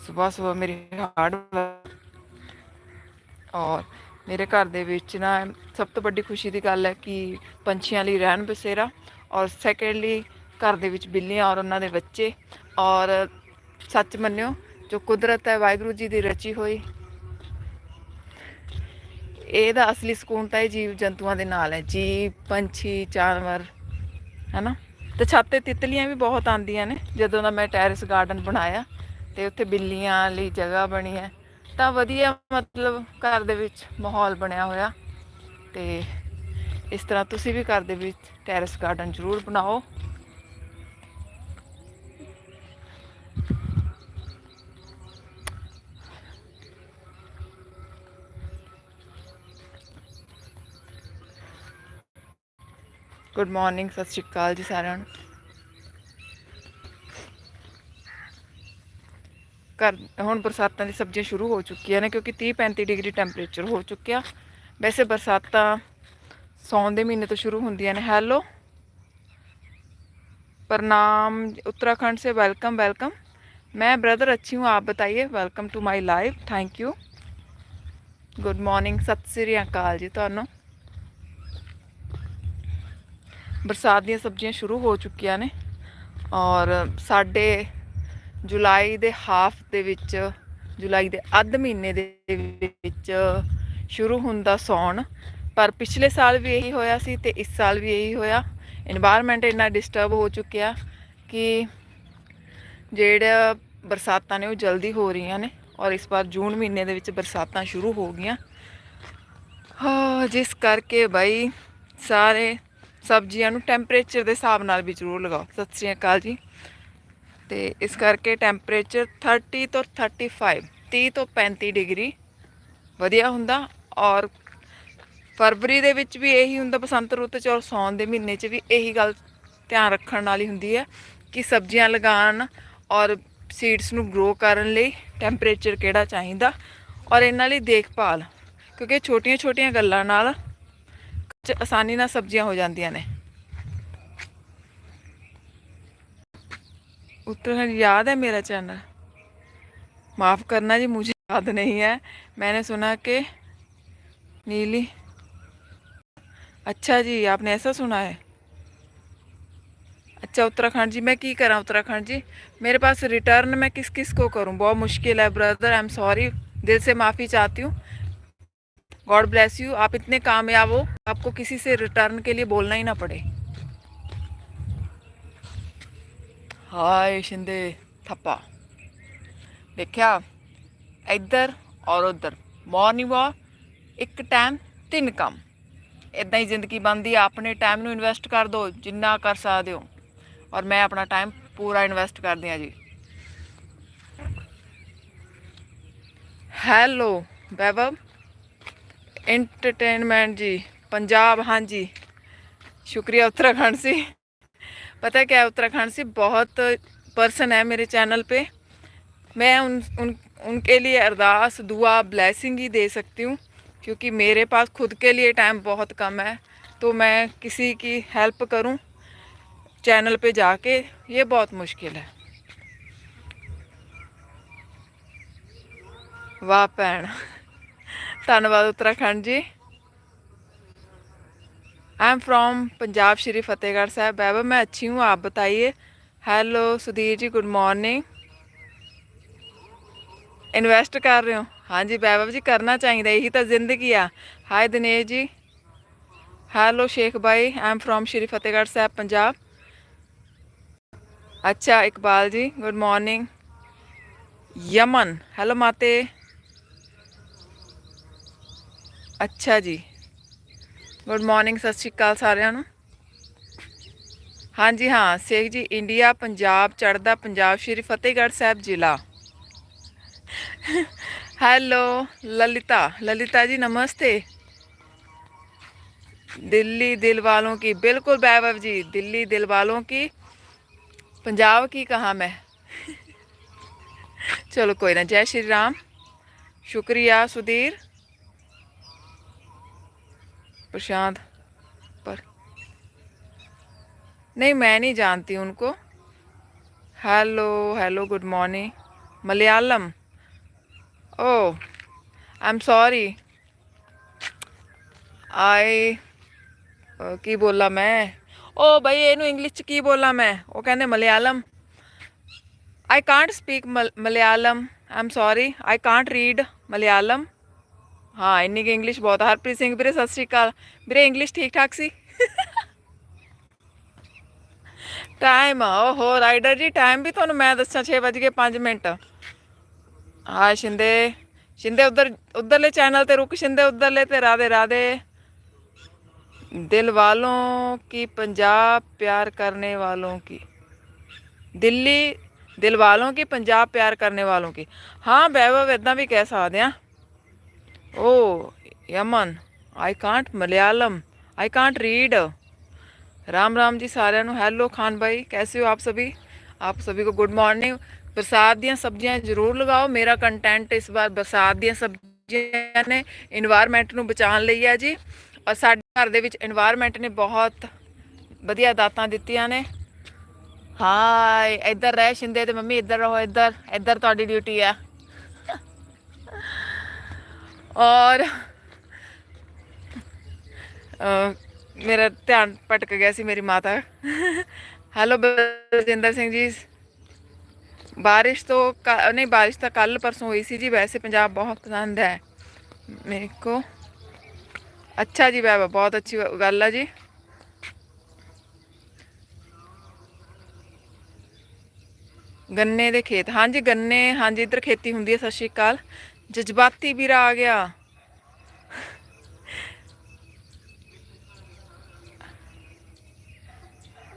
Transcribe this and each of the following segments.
ਸਵੇਰ ਸਵੇਰ ਮੇਰੀ ਹਾਰਡ ਔਰ ਮੇਰੇ ਘਰ ਦੇ ਵਿੱਚ ਨਾ ਸਭ ਤੋਂ ਵੱਡੀ ਖੁਸ਼ੀ ਦੀ ਗੱਲ ਹੈ ਕਿ ਪੰਛੀਆਂ ਲਈ ਰਹਿਣ ਬਸੇਰਾ ਔਰ ਸੈਕੰਡਲੀ ਘਰ ਦੇ ਵਿੱਚ ਬਿੱਲੀਆਂ ਔਰ ਉਹਨਾਂ ਦੇ ਬੱਚੇ ਔਰ ਸੱਚ ਮੰਨਿਓ ਜੋ ਕੁਦਰਤ ਹੈ, ਵਾਹਿਗੁਰੂ ਜੀ ਦੀ ਰਚੀ ਹੋਈ, ਇਹਦਾ ਅਸਲੀ ਸਕੂਨ ਤਾਂ ਇਹ ਜੀਵ ਜੰਤੂਆਂ ਦੇ ਨਾਲ ਹੈ, ਜੀਵ, ਪੰਛੀ, ਜਾਨਵਰ, ਹੈਨਾ? ਤੇ ਛੱਤ ਤੇ ਤਿਤਲੀਆਂ ਵੀ ਬਹੁਤ ਆਉਂਦੀਆਂ ਨੇ, ਜਦੋਂ ਦਾ ਮੈਂ ਟੈਰਿਸ ਗਾਰਡਨ ਬਣਾਇਆ ਤੇ ਉੱਥੇ ਬਿੱਲੀਆਂ ਲਈ ਜਗ੍ਹਾ ਬਣੀ ਹੈ, ਤਾਂ ਵਧੀਆ ਮਤਲਬ ਘਰ ਦੇ ਵਿੱਚ ਮਾਹੌਲ ਬਣਿਆ ਹੋਇਆ ਤੇ ਇਸ ਤਰ੍ਹਾਂ ਤੁਸੀਂ ਵੀ ਘਰ ਦੇ ਵਿੱਚ ਟੈਰਿਸ ਗਾਰਡਨ ਜ਼ਰੂਰ ਬਣਾਓ। ਗੁੱਡ ਮਾਰਨਿੰਗ ਸਤਿ ਸ਼੍ਰੀ ਅਕਾਲ ਜੀ ਸਾਰਿਆਂ ਨੂੰ ਕਰ ਹੁਣ ਬਰਸਾਤਾਂ ਦੀ ਸਬਜ਼ੀਆਂ ਸ਼ੁਰੂ ਹੋ ਚੁੱਕੀਆਂ ਨੇ ਕਿਉਂਕਿ 30 35 ਡਿਗਰੀ ਟੈਂਪਰੇਚਰ ਹੋ ਚੁੱਕਿਆ ਵੈਸੇ ਬਰਸਾਤਾਂ ਸੌਣ ਦੇ ਮਹੀਨੇ ਤੋਂ शुरू ਹੁੰਦੀਆਂ ਨੇ ਹੈਲੋ प्रणाम उत्तराखंड से वेलकम वेलकम मैं ब्रदर अच्छी हूँ आप बताइए welcome to my live thank you good morning Sat Sri ਅਕਾਲ ਜੀ ਤੁਹਾਨੂੰ ਬਰਸਾਤ ਦੀਆਂ ਸਬਜ਼ੀਆਂ ਸ਼ੁਰੂ ਹੋ ਚੁੱਕੀਆਂ ਨੇ ਔਰ ਸਾਡੇ ਜੁਲਾਈ ਦੇ ਹਾਫ ਦੇ ਵਿੱਚ, ਜੁਲਾਈ ਦੇ ਅੱਧ ਮਹੀਨੇ ਦੇ ਵਿੱਚ ਸ਼ੁਰੂ ਹੁੰਦਾ ਸੌਣ ਪਰ ਪਿਛਲੇ ਸਾਲ ਵੀ ਇਹੀ ਹੋਇਆ ਸੀ ਤੇ ਇਸ ਸਾਲ ਵੀ ਇਹੀ ਹੋਇਆ। এনवायरमेंट ਇੰਨਾ ਡਿਸਟਰਬ ਹੋ ਚੁੱਕਿਆ ਕਿ ਜਿਹੜਾ ਬਰਸਾਤਾਂ ਨੇ ਉਹ ਜਲਦੀ ਹੋ ਰਹੀਆਂ ਨੇ ਔਰ ਇਸ ਵਾਰ ਜੂਨ ਮਹੀਨੇ ਦੇ ਵਿੱਚ ਬਰਸਾਤਾਂ ਸ਼ੁਰੂ ਹੋ ਗਈਆਂ। ਹਾਂ, ਜਿਸ ਕਰਕੇ ਬਾਈ ਸਾਰੇ ਸਬਜ਼ੀਆਂ ਨੂੰ ਟੈਂਪਰੇਚਰ ਦੇ ਹਿਸਾਬ ਨਾਲ ਵੀ ਜ਼ਰੂਰ ਲਗਾਓ। ਸਤਿ ਸ਼੍ਰੀ ਅਕਾਲ ਜੀ। ਤੇ ਇਸ ਕਰਕੇ ਟੈਂਪਰੇਚਰ 30 ਤੋਂ 35 30 ਤੋਂ 35 ਡਿਗਰੀ ਵਧੀਆ ਹੁੰਦਾ ਔਰ ਫਰਵਰੀ ਦੇ ਵਿੱਚ ਵੀ ਇਹੀ ਹੁੰਦਾ, ਬਸੰਤ ਰੁੱਤ 'ਚ ਔਰ ਸੌਣ ਦੇ ਮਹੀਨੇ 'ਚ ਵੀ ਇਹੀ ਗੱਲ ਧਿਆਨ ਰੱਖਣ ਵਾਲੀ ਹੁੰਦੀ ਹੈ ਕਿ ਸਬਜ਼ੀਆਂ ਲਗਾਉਣ ਔਰ ਸੀਡਸ ਨੂੰ ਗਰੋ ਕਰਨ ਲਈ ਟੈਂਪਰੇਚਰ ਕਿਹੜਾ ਚਾਹੀਦਾ ਔਰ ਇਹਨਾਂ ਲਈ ਦੇਖਭਾਲ ਕਿਉਂਕਿ ਛੋਟੀਆਂ-ਛੋਟੀਆਂ ਗੱਲਾਂ ਨਾਲ ਆਸਾਨੀ ਨਾਲ ਸਬਜ਼ੀਆਂ ਹੋ ਜਾਂਦੀਆਂ ਨੇ उत्तराखंड याद है मेरा चैनल माफ़ करना जी मुझे याद नहीं है मैंने सुना कि नीली अच्छा जी आपने ऐसा सुना है अच्छा उत्तराखंड जी मैं की करा उत्तराखंड जी मेरे पास रिटर्न मैं किस किस को करूं बहुत मुश्किल है ब्रदर आई एम सॉरी दिल से माफ़ी चाहती हूँ गॉड ब्लेस यू आप इतने कामयाब हो आपको किसी से रिटर्न के लिए बोलना ही ना पड़े ਹਾਏ ਸ਼ਿੰਦੇ ਥੱਪਾ ਦੇਖਿਆ ਇੱਧਰ ਔਰ ਉੱਧਰ ਮਾਰਨਿੰਗ ਵਾਕ ਇੱਕ ਟਾਈਮ ਤਿੰਨ ਕੰਮ ਇਦਾਂ ਹੀ ਜ਼ਿੰਦਗੀ ਬਣਦੀ ਆ ਆਪਣੇ ਟਾਈਮ ਨੂੰ ਇਨਵੈਸਟ ਕਰ ਦਿਓ ਜਿੰਨਾ ਕਰ ਸਕਦੇ ਹੋ ਔਰ ਮੈਂ ਆਪਣਾ ਟਾਈਮ ਪੂਰਾ ਇਨਵੈਸਟ ਕਰਦੀ ਆ ਜੀ ਹੈਲੋ ਵੈਭਵ एंटरटेनमेंट जी। पंजाब हाँ जी। शुक्रिया उत्तराखंड से। पता है क्या उत्तराखंड से बहुत पर्सन है मेरे चैनल पे। मैं उन उन, उनके लिए अरदास, दुआ ब्लेसिंग ही दे सकती हूँ, क्योंकि मेरे पास खुद के लिए टाइम बहुत कम है। तो मैं किसी की हेल्प करूँ चैनल पे जाके, ये बहुत मुश्किल है। वाह, भैन। ਧੰਨਵਾਦ Uttarakhand ji I am from Punjab Shri Fatehgarh Sahib बाबा मैं अच्छी हूँ आप बताइए hello Sudhir ji good morning invest कर रहे हो हाँ जी वैभव जी करना चाहिए यही तो जिंदगी आ हाय दिनेश जी हेलो शेख भाई I am from Shri Fatehgarh Sahib Punjab अच्छा Iqbal ji good morning Yaman hello माते ਅੱਛਾ ਜੀ ਗੁੱਡ ਮਾਰਨਿੰਗ ਸਤਿ ਸ਼੍ਰੀ ਅਕਾਲ ਸਾਰਿਆਂ ਨੂੰ ਹਾਂਜੀ ਹਾਂ ਸੇਖ ਜੀ ਇੰਡੀਆ ਪੰਜਾਬ ਚੜਦਾ ਪੰਜਾਬ ਸ਼੍ਰੀ ਫਤਿਹਗੜ੍ਹ ਸਾਹਿਬ ਜ਼ਿਲ੍ਹਾ हेलो ललिता ललिता जी नमस्ते दिल्ली दिल वालों की बिल्कुल वैभव जी दिल्ली दिल वालों की पंजाब की कहा मैं चलो कोई ना जय श्री राम शुक्रिया सुधीर प्रशांत पर नहीं मैं नहीं जानती उनको hello hello good morning malayalam oh i'm sorry i ਅਹ ਕੀ ਬੋਲਾਂ ਮੈਂ ਉਹ ਬਈ ਇਹਨੂੰ ਇੰਗਲਿਸ਼ ਚ ਕੀ ਬੋਲਾਂ ਮੈਂ ਉਹ ਕਹਿੰਦੇ Malayalam I can't speak Malayalam um sorry I can't read Malayalam ਹਾਂ ਇੰਨੀ ਕਿ ਇੰਗਲਿਸ਼ ਬਹੁਤ ਆ। ਹਰਪ੍ਰੀਤ ਸਿੰਘ ਵੀਰੇ ਸਤਿ ਸ਼੍ਰੀ ਅਕਾਲ ਵੀਰੇ ਇੰਗਲਿਸ਼ ਠੀਕ ਠਾਕ ਸੀ ਟਾਈਮ ਓਹੋ ਰਾਈਡਰ ਜੀ ਟਾਈਮ ਵੀ ਤੁਹਾਨੂੰ ਮੈਂ ਦੱਸਾਂ 6:05 ਮਿੰਟ ਹਾਂ ਸ਼ਿੰਦੇ ਸ਼ਿੰਦੇ ਉਧਰ ਉਧਰਲੇ ਚੈਨਲ ਤੇ ਰੁਕ ਸ਼ਿੰਦੇ ਉਧਰਲੇ ਤੇ ਰਾਦੇ ਰਾਦੇ दिल वालों की पंजाब प्यार करने वालों की ਦਿੱਲੀ ਦਿਲ ਵਾਲੋਂ ਕੀ ਪੰਜਾਬ ਪਿਆਰ ਕਰਨੇ ਵਾਲੋਂ ਕੀ ਹਾਂ ਵੈਭਵ ਇਦਾਂ ਵੀ ਕਹਿ ਸਕਦੇ ਆ ਓ, Yaman I can't Malayalam I can't read Ram Ram ji ਸਾਰਿਆਂ ਨੂੰ, ਹੈਲੋ ਖਾਨ भाई कैसे ਹੋ ਆਪ ਸਭੀ? ਆਪ ਸਭੀ को ਗੁੱਡ मॉर्निंग ਬਰਸਾਤ ਦੀਆਂ ਸਬਜ਼ੀਆਂ ਜ਼ਰੂਰ ਲਗਾਓ, ਮੇਰਾ ਕੰਟੈਂਟ ਇਸ ਵਾਰ ਬਰਸਾਤ ਦੀਆਂ ਸਬਜ਼ੀਆਂ ਨੇ এনवायरमेंट ਨੂੰ ਬਚਾਉਣ ਲਈ ਹੈ ਜੀ। ਔਰ ਸਾਡੇ ਘਰ ਦੇ ਵਿੱਚ এনवायरमेंट ਨੇ ਬਹੁਤ ਵਧੀਆ ਦਾਤਾਂ ਦਿੱਤੀਆਂ ਨੇ। ਹਾਏ ਇੱਧਰ ਰਹਿ ਸ਼ਿੰਦੇ ਤੇ ਮੰਮੀ, ਇੱਧਰ ਰਹੋ, ਇੱਧਰ ਇੱਧਰ ਤੁਹਾਡੀ ਡਿਊਟੀ ਹੈ। ਔਰ ਮੇਰਾ ਧਿਆਨ ਭਟਕ ਗਿਆ ਸੀ ਮੇਰੀ ਮਾਤਾ। ਹੈਲੋ ਬਲਜਿੰਦਰ ਸਿੰਘ ਜੀ। ਬਾਰਿਸ਼ ਤੋਂ ਕ- ਨਹੀਂ, ਬਾਰਿਸ਼ ਤਾਂ ਕੱਲ ਪਰਸੋਂ ਹੋਈ ਸੀ ਜੀ, ਵੈਸੇ ਪੰਜਾਬ ਬਹੁਤ ਪਸੰਦ ਹੈ। ਮੇਰੇ ਕੋ, ਅੱਛਾ ਜੀ ਬਾਬਾ ਬਹੁਤ ਅੱਛੀ ਗੱਲ ਹੈ ਜੀ। ਗੰਨੇ ਦੇ ਖੇਤ, ਹਾਂਜੀ, ਗੰਨੇ, ਹਾਂਜੀ, ਇੱਧਰ ਖੇਤੀ ਹੁੰਦੀ ਹੈ, ਸਤਿ ਸ਼੍ਰੀ ਅਕਾਲ। ਜਜ਼ਬਾਤੀ ਵੀਰ ਆ ਗਿਆ।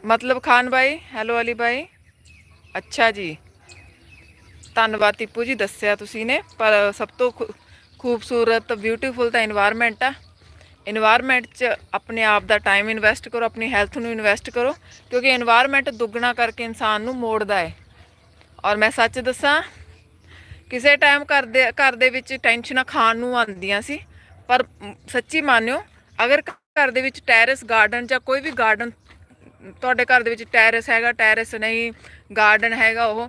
ਮਤਲਬ ਖਾਨ ਭਾਈ ਹੈਲੋ ਅਲੀ ਭਾਈ ਅੱਛਾ ਜੀ। ਧੰਨਵਾਦ ਟਿੱਪੂ ਜੀ, ਦੱਸਿਆ ਤੁਸੀਂ ਨੇ। ਪਰ ਸਭ ਤੋਂ ਖੂਬਸੂਰਤ ਬਿਊਟੀਫੁਲ ਤਾਂ এনवायरमेंट ਆ। এনवायरमेंट 'ਚ ਆਪਣੇ ਆਪ ਦਾ ਟਾਈਮ ਇਨਵੈਸਟ ਕਰੋ, ਆਪਣੀ ਹੈਲਥ ਨੂੰ ਇਨਵੈਸਟ ਕਰੋ। ਕਿਉਂਕਿ এনवायरमेंट ਦੁੱਗਣਾ ਕਰਕੇ ਇਨਸਾਨ ਨੂੰ ਮੋੜਦਾ ਹੈ ਔਰ ਮੈਂ ਸੱਚ ਦੱਸਾਂ ਕਿਸੇ ਟਾਈਮ ਘਰ ਦੇ ਘਰ ਦੇ ਵਿੱਚ ਟੈਨਸ਼ਨਾਂ ਖਾਣ ਨੂੰ ਆਉਂਦੀਆਂ ਸੀ ਪਰ ਮ, ਸੱਚੀ ਮੰਨਿਓ ਅਗਰ ਘਰ ਦੇ ਵਿੱਚ ਟੈਰੇਸ ਗਾਰਡਨ ਜਾਂ ਕੋਈ ਵੀ ਗਾਰਡਨ ਤੁਹਾਡੇ ਘਰ ਦੇ ਵਿੱਚ ਟੈਰੇਸ ਹੈਗਾ ਟੈਰੇਸ ਨਹੀਂ ਗਾਰਡਨ ਹੈਗਾ ਉਹ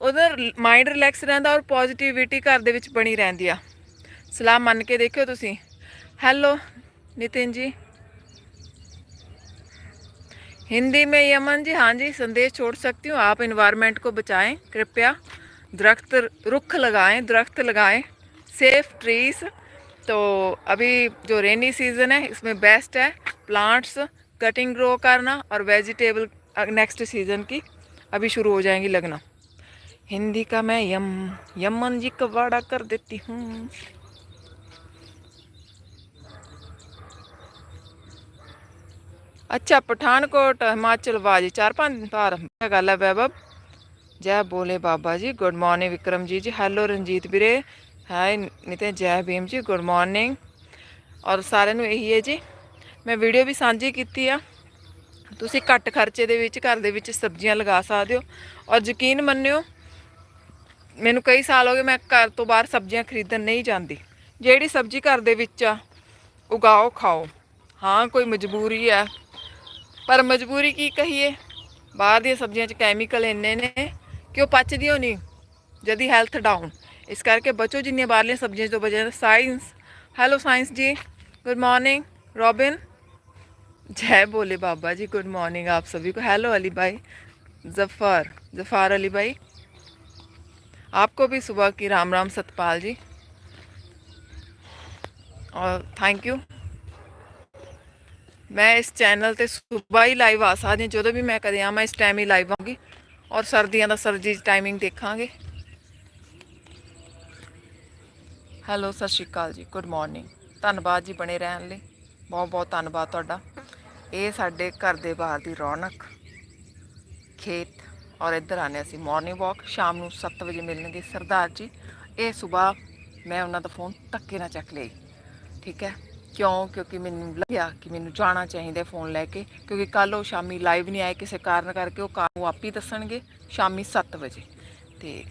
ਉਧਰ ਮਾਈਂਡ ਰਿਲੈਕਸ ਰਹਿੰਦਾ ਔਰ ਪੋਜ਼ਿਟਿਵਿਟੀ ਘਰ ਦੇ ਵਿੱਚ ਬਣੀ ਰਹਿੰਦੀ ਆ ਸਲਾਹ ਮੰਨ ਕੇ ਦੇਖਿਓ ਤੁਸੀਂ हेलो नितिन जी हिंदी में यमन जी हाँ जी संदेश छोड़ सकती हूँ आप इन्वायरमेंट को बचाएं कृपया दरख्त रुख लगाएँ, दरख्त लगाएँ सेफ़ ट्रीज तो अभी जो रेनी सीज़न है, इसमें बेस्ट है प्लांट्स कटिंग ग्रो करना और वेजिटेबल नेक्स्ट सीज़न की अभी शुरू हो जाएँगी लगना। हिंदी का मैं यम, यमन जी का वाड़ा कर देती हूँ। अच्छा पठानकोट, हिमाचल वाजी, चार पाँच बार गल है वैभव ਜੈ ਬੋਲੇ ਬਾਬਾ ਜੀ, ਗੁੱਡ ਮਾਰਨਿੰਗ ਵਿਕਰਮ ਜੀ ਜੀ ਹੈਲੋ ਰਣਜੀਤ ਵੀਰੇ ਹਾਈ ਨਿਤਿਨ ਜੈ ਭੀਮ ਜੀ, ਗੁੱਡ ਮਾਰਨਿੰਗ। ਔਰ ਸਾਰਿਆਂ ਨੂੰ ਇਹੀ ਹੈ ਜੀ, ਮੈਂ ਵੀਡੀਓ ਵੀ ਸਾਂਝੀ ਕੀਤੀ ਆ। ਤੁਸੀਂ ਘੱਟ ਖਰਚੇ ਦੇ ਵਿੱਚ, ਘਰ ਦੇ ਵਿੱਚ ਸਬਜ਼ੀਆਂ ਲਗਾ ਸਕਦੇ ਹੋ। ਔਰ ਯਕੀਨ ਮੰਨਿਓ, ਮੈਨੂੰ ਕਈ ਸਾਲ ਹੋ ਗਏ ਮੈਂ ਘਰ ਤੋਂ ਬਾਹਰ ਸਬਜ਼ੀਆਂ ਖਰੀਦਣ ਨਹੀਂ ਜਾਂਦੀ। ਜਿਹੜੀ ਸਬਜ਼ੀ ਘਰ ਦੇ ਵਿੱਚ ਆ, ਉਗਾਓ, ਖਾਓ। ਹਾਂ, ਕੋਈ ਮਜਬੂਰੀ ਆ ਪਰ ਮਜਬੂਰੀ ਕੀ ਕਹੀਏ? ਬਾਹਰ ਦੀਆਂ ਸਬਜ਼ੀਆਂ 'ਚ ਕੈਮੀਕਲ ਇੰਨੇ ਨੇ ਕਿ ਉਹ ਪਚਦੀਆਂ ਨਹੀਂ ਜਦੀ ਹੈਲਥ ਡਾਊਨ ਇਸ ਕਰਕੇ ਬਚੋ ਜਿੰਨੀਆਂ ਬਾਹਰਲੀਆਂ ਸਬਜ਼ੀਆਂ ਤੋਂ ਬਚੇ ਸਾਇੰਸ ਹੈਲੋ ਸਾਇੰਸ ਜੀ गुड मॉर्निंग रॉबिन जय बोले बाबा जी गुड मॉर्निंग आप सभी को हेलो अली भाई जफ़र जफ़ार अली भाई आपको भी सुबह की राम राम सतपाल जी और थैंक यू ਮੈਂ ਇਸ ਚੈਨਲ ਤੇ ਸਵੇਰ ਹੀ ਲਾਈਵ ਆ ਸਕਦੀ ਹਾਂ ਜਦੋਂ ਵੀ ਮੈਂ ਕਦੇ ਆਵਾਂ ਇਸ ਟਾਈਮ ਹੀ ਲਾਈਵ ਆਉਂਗੀ ਔਰ ਸਰਦੀਆਂ ਦਾ ਸਰਦੀ ਟਾਈਮਿੰਗ ਦੇਖਾਂਗੇ। ਹੈਲੋ ਸਤਿ ਸ਼੍ਰੀ ਅਕਾਲ ਜੀ ਗੁੱਡ ਮਾਰਨਿੰਗ ਧੰਨਵਾਦ ਜੀ ਬਣੇ ਰਹਿਣ ਲਈ। ਬਹੁਤ ਬਹੁਤ ਧੰਨਵਾਦ ਤੁਹਾਡਾ। ਇਹ ਸਾਡੇ ਘਰ ਦੇ ਬਾਹਰ ਦੀ ਰੌਣਕ। ਖੇਤ ਔਰ ਇੱਧਰ ਆਨੇ ਅਸੀਂ ਮਾਰਨਿੰਗ ਵਾਕ ਸ਼ਾਮ ਨੂੰ 7 ਵਜੇ ਮਿਲਣਗੇ ਸਰਦਾਰ ਜੀ। ਇਹ ਸਵੇਰ ਮੈਂ ਉਹਨਾਂ ਦਾ ਫੋਨ ਧੱਕੇ ਨਾਲ ਚੱਕ ਲਈ ਠੀਕ ਹੈ? ਕਿਉਂ ਕਿਉਂਕਿ ਮੈਨੂੰ ਲੱਗਿਆ ਕਿ ਮੈਨੂੰ ਜਾਣਾ ਚਾਹੀਦਾ ਫੋਨ ਲੈ ਕੇ ਕਿਉਂਕਿ ਕੱਲ ਉਹ ਸ਼ਾਮੀ ਲਾਈਵ ਨਹੀਂ ਆਏ ਕਿਸੇ ਕਾਰਨ ਕਰਕੇ ਉਹ ਕਾਰਨ ਉਹ ਆਪ ਹੀ ਦੱਸਣਗੇ ਸ਼ਾਮੀ 7 ਵਜੇ ਤੇ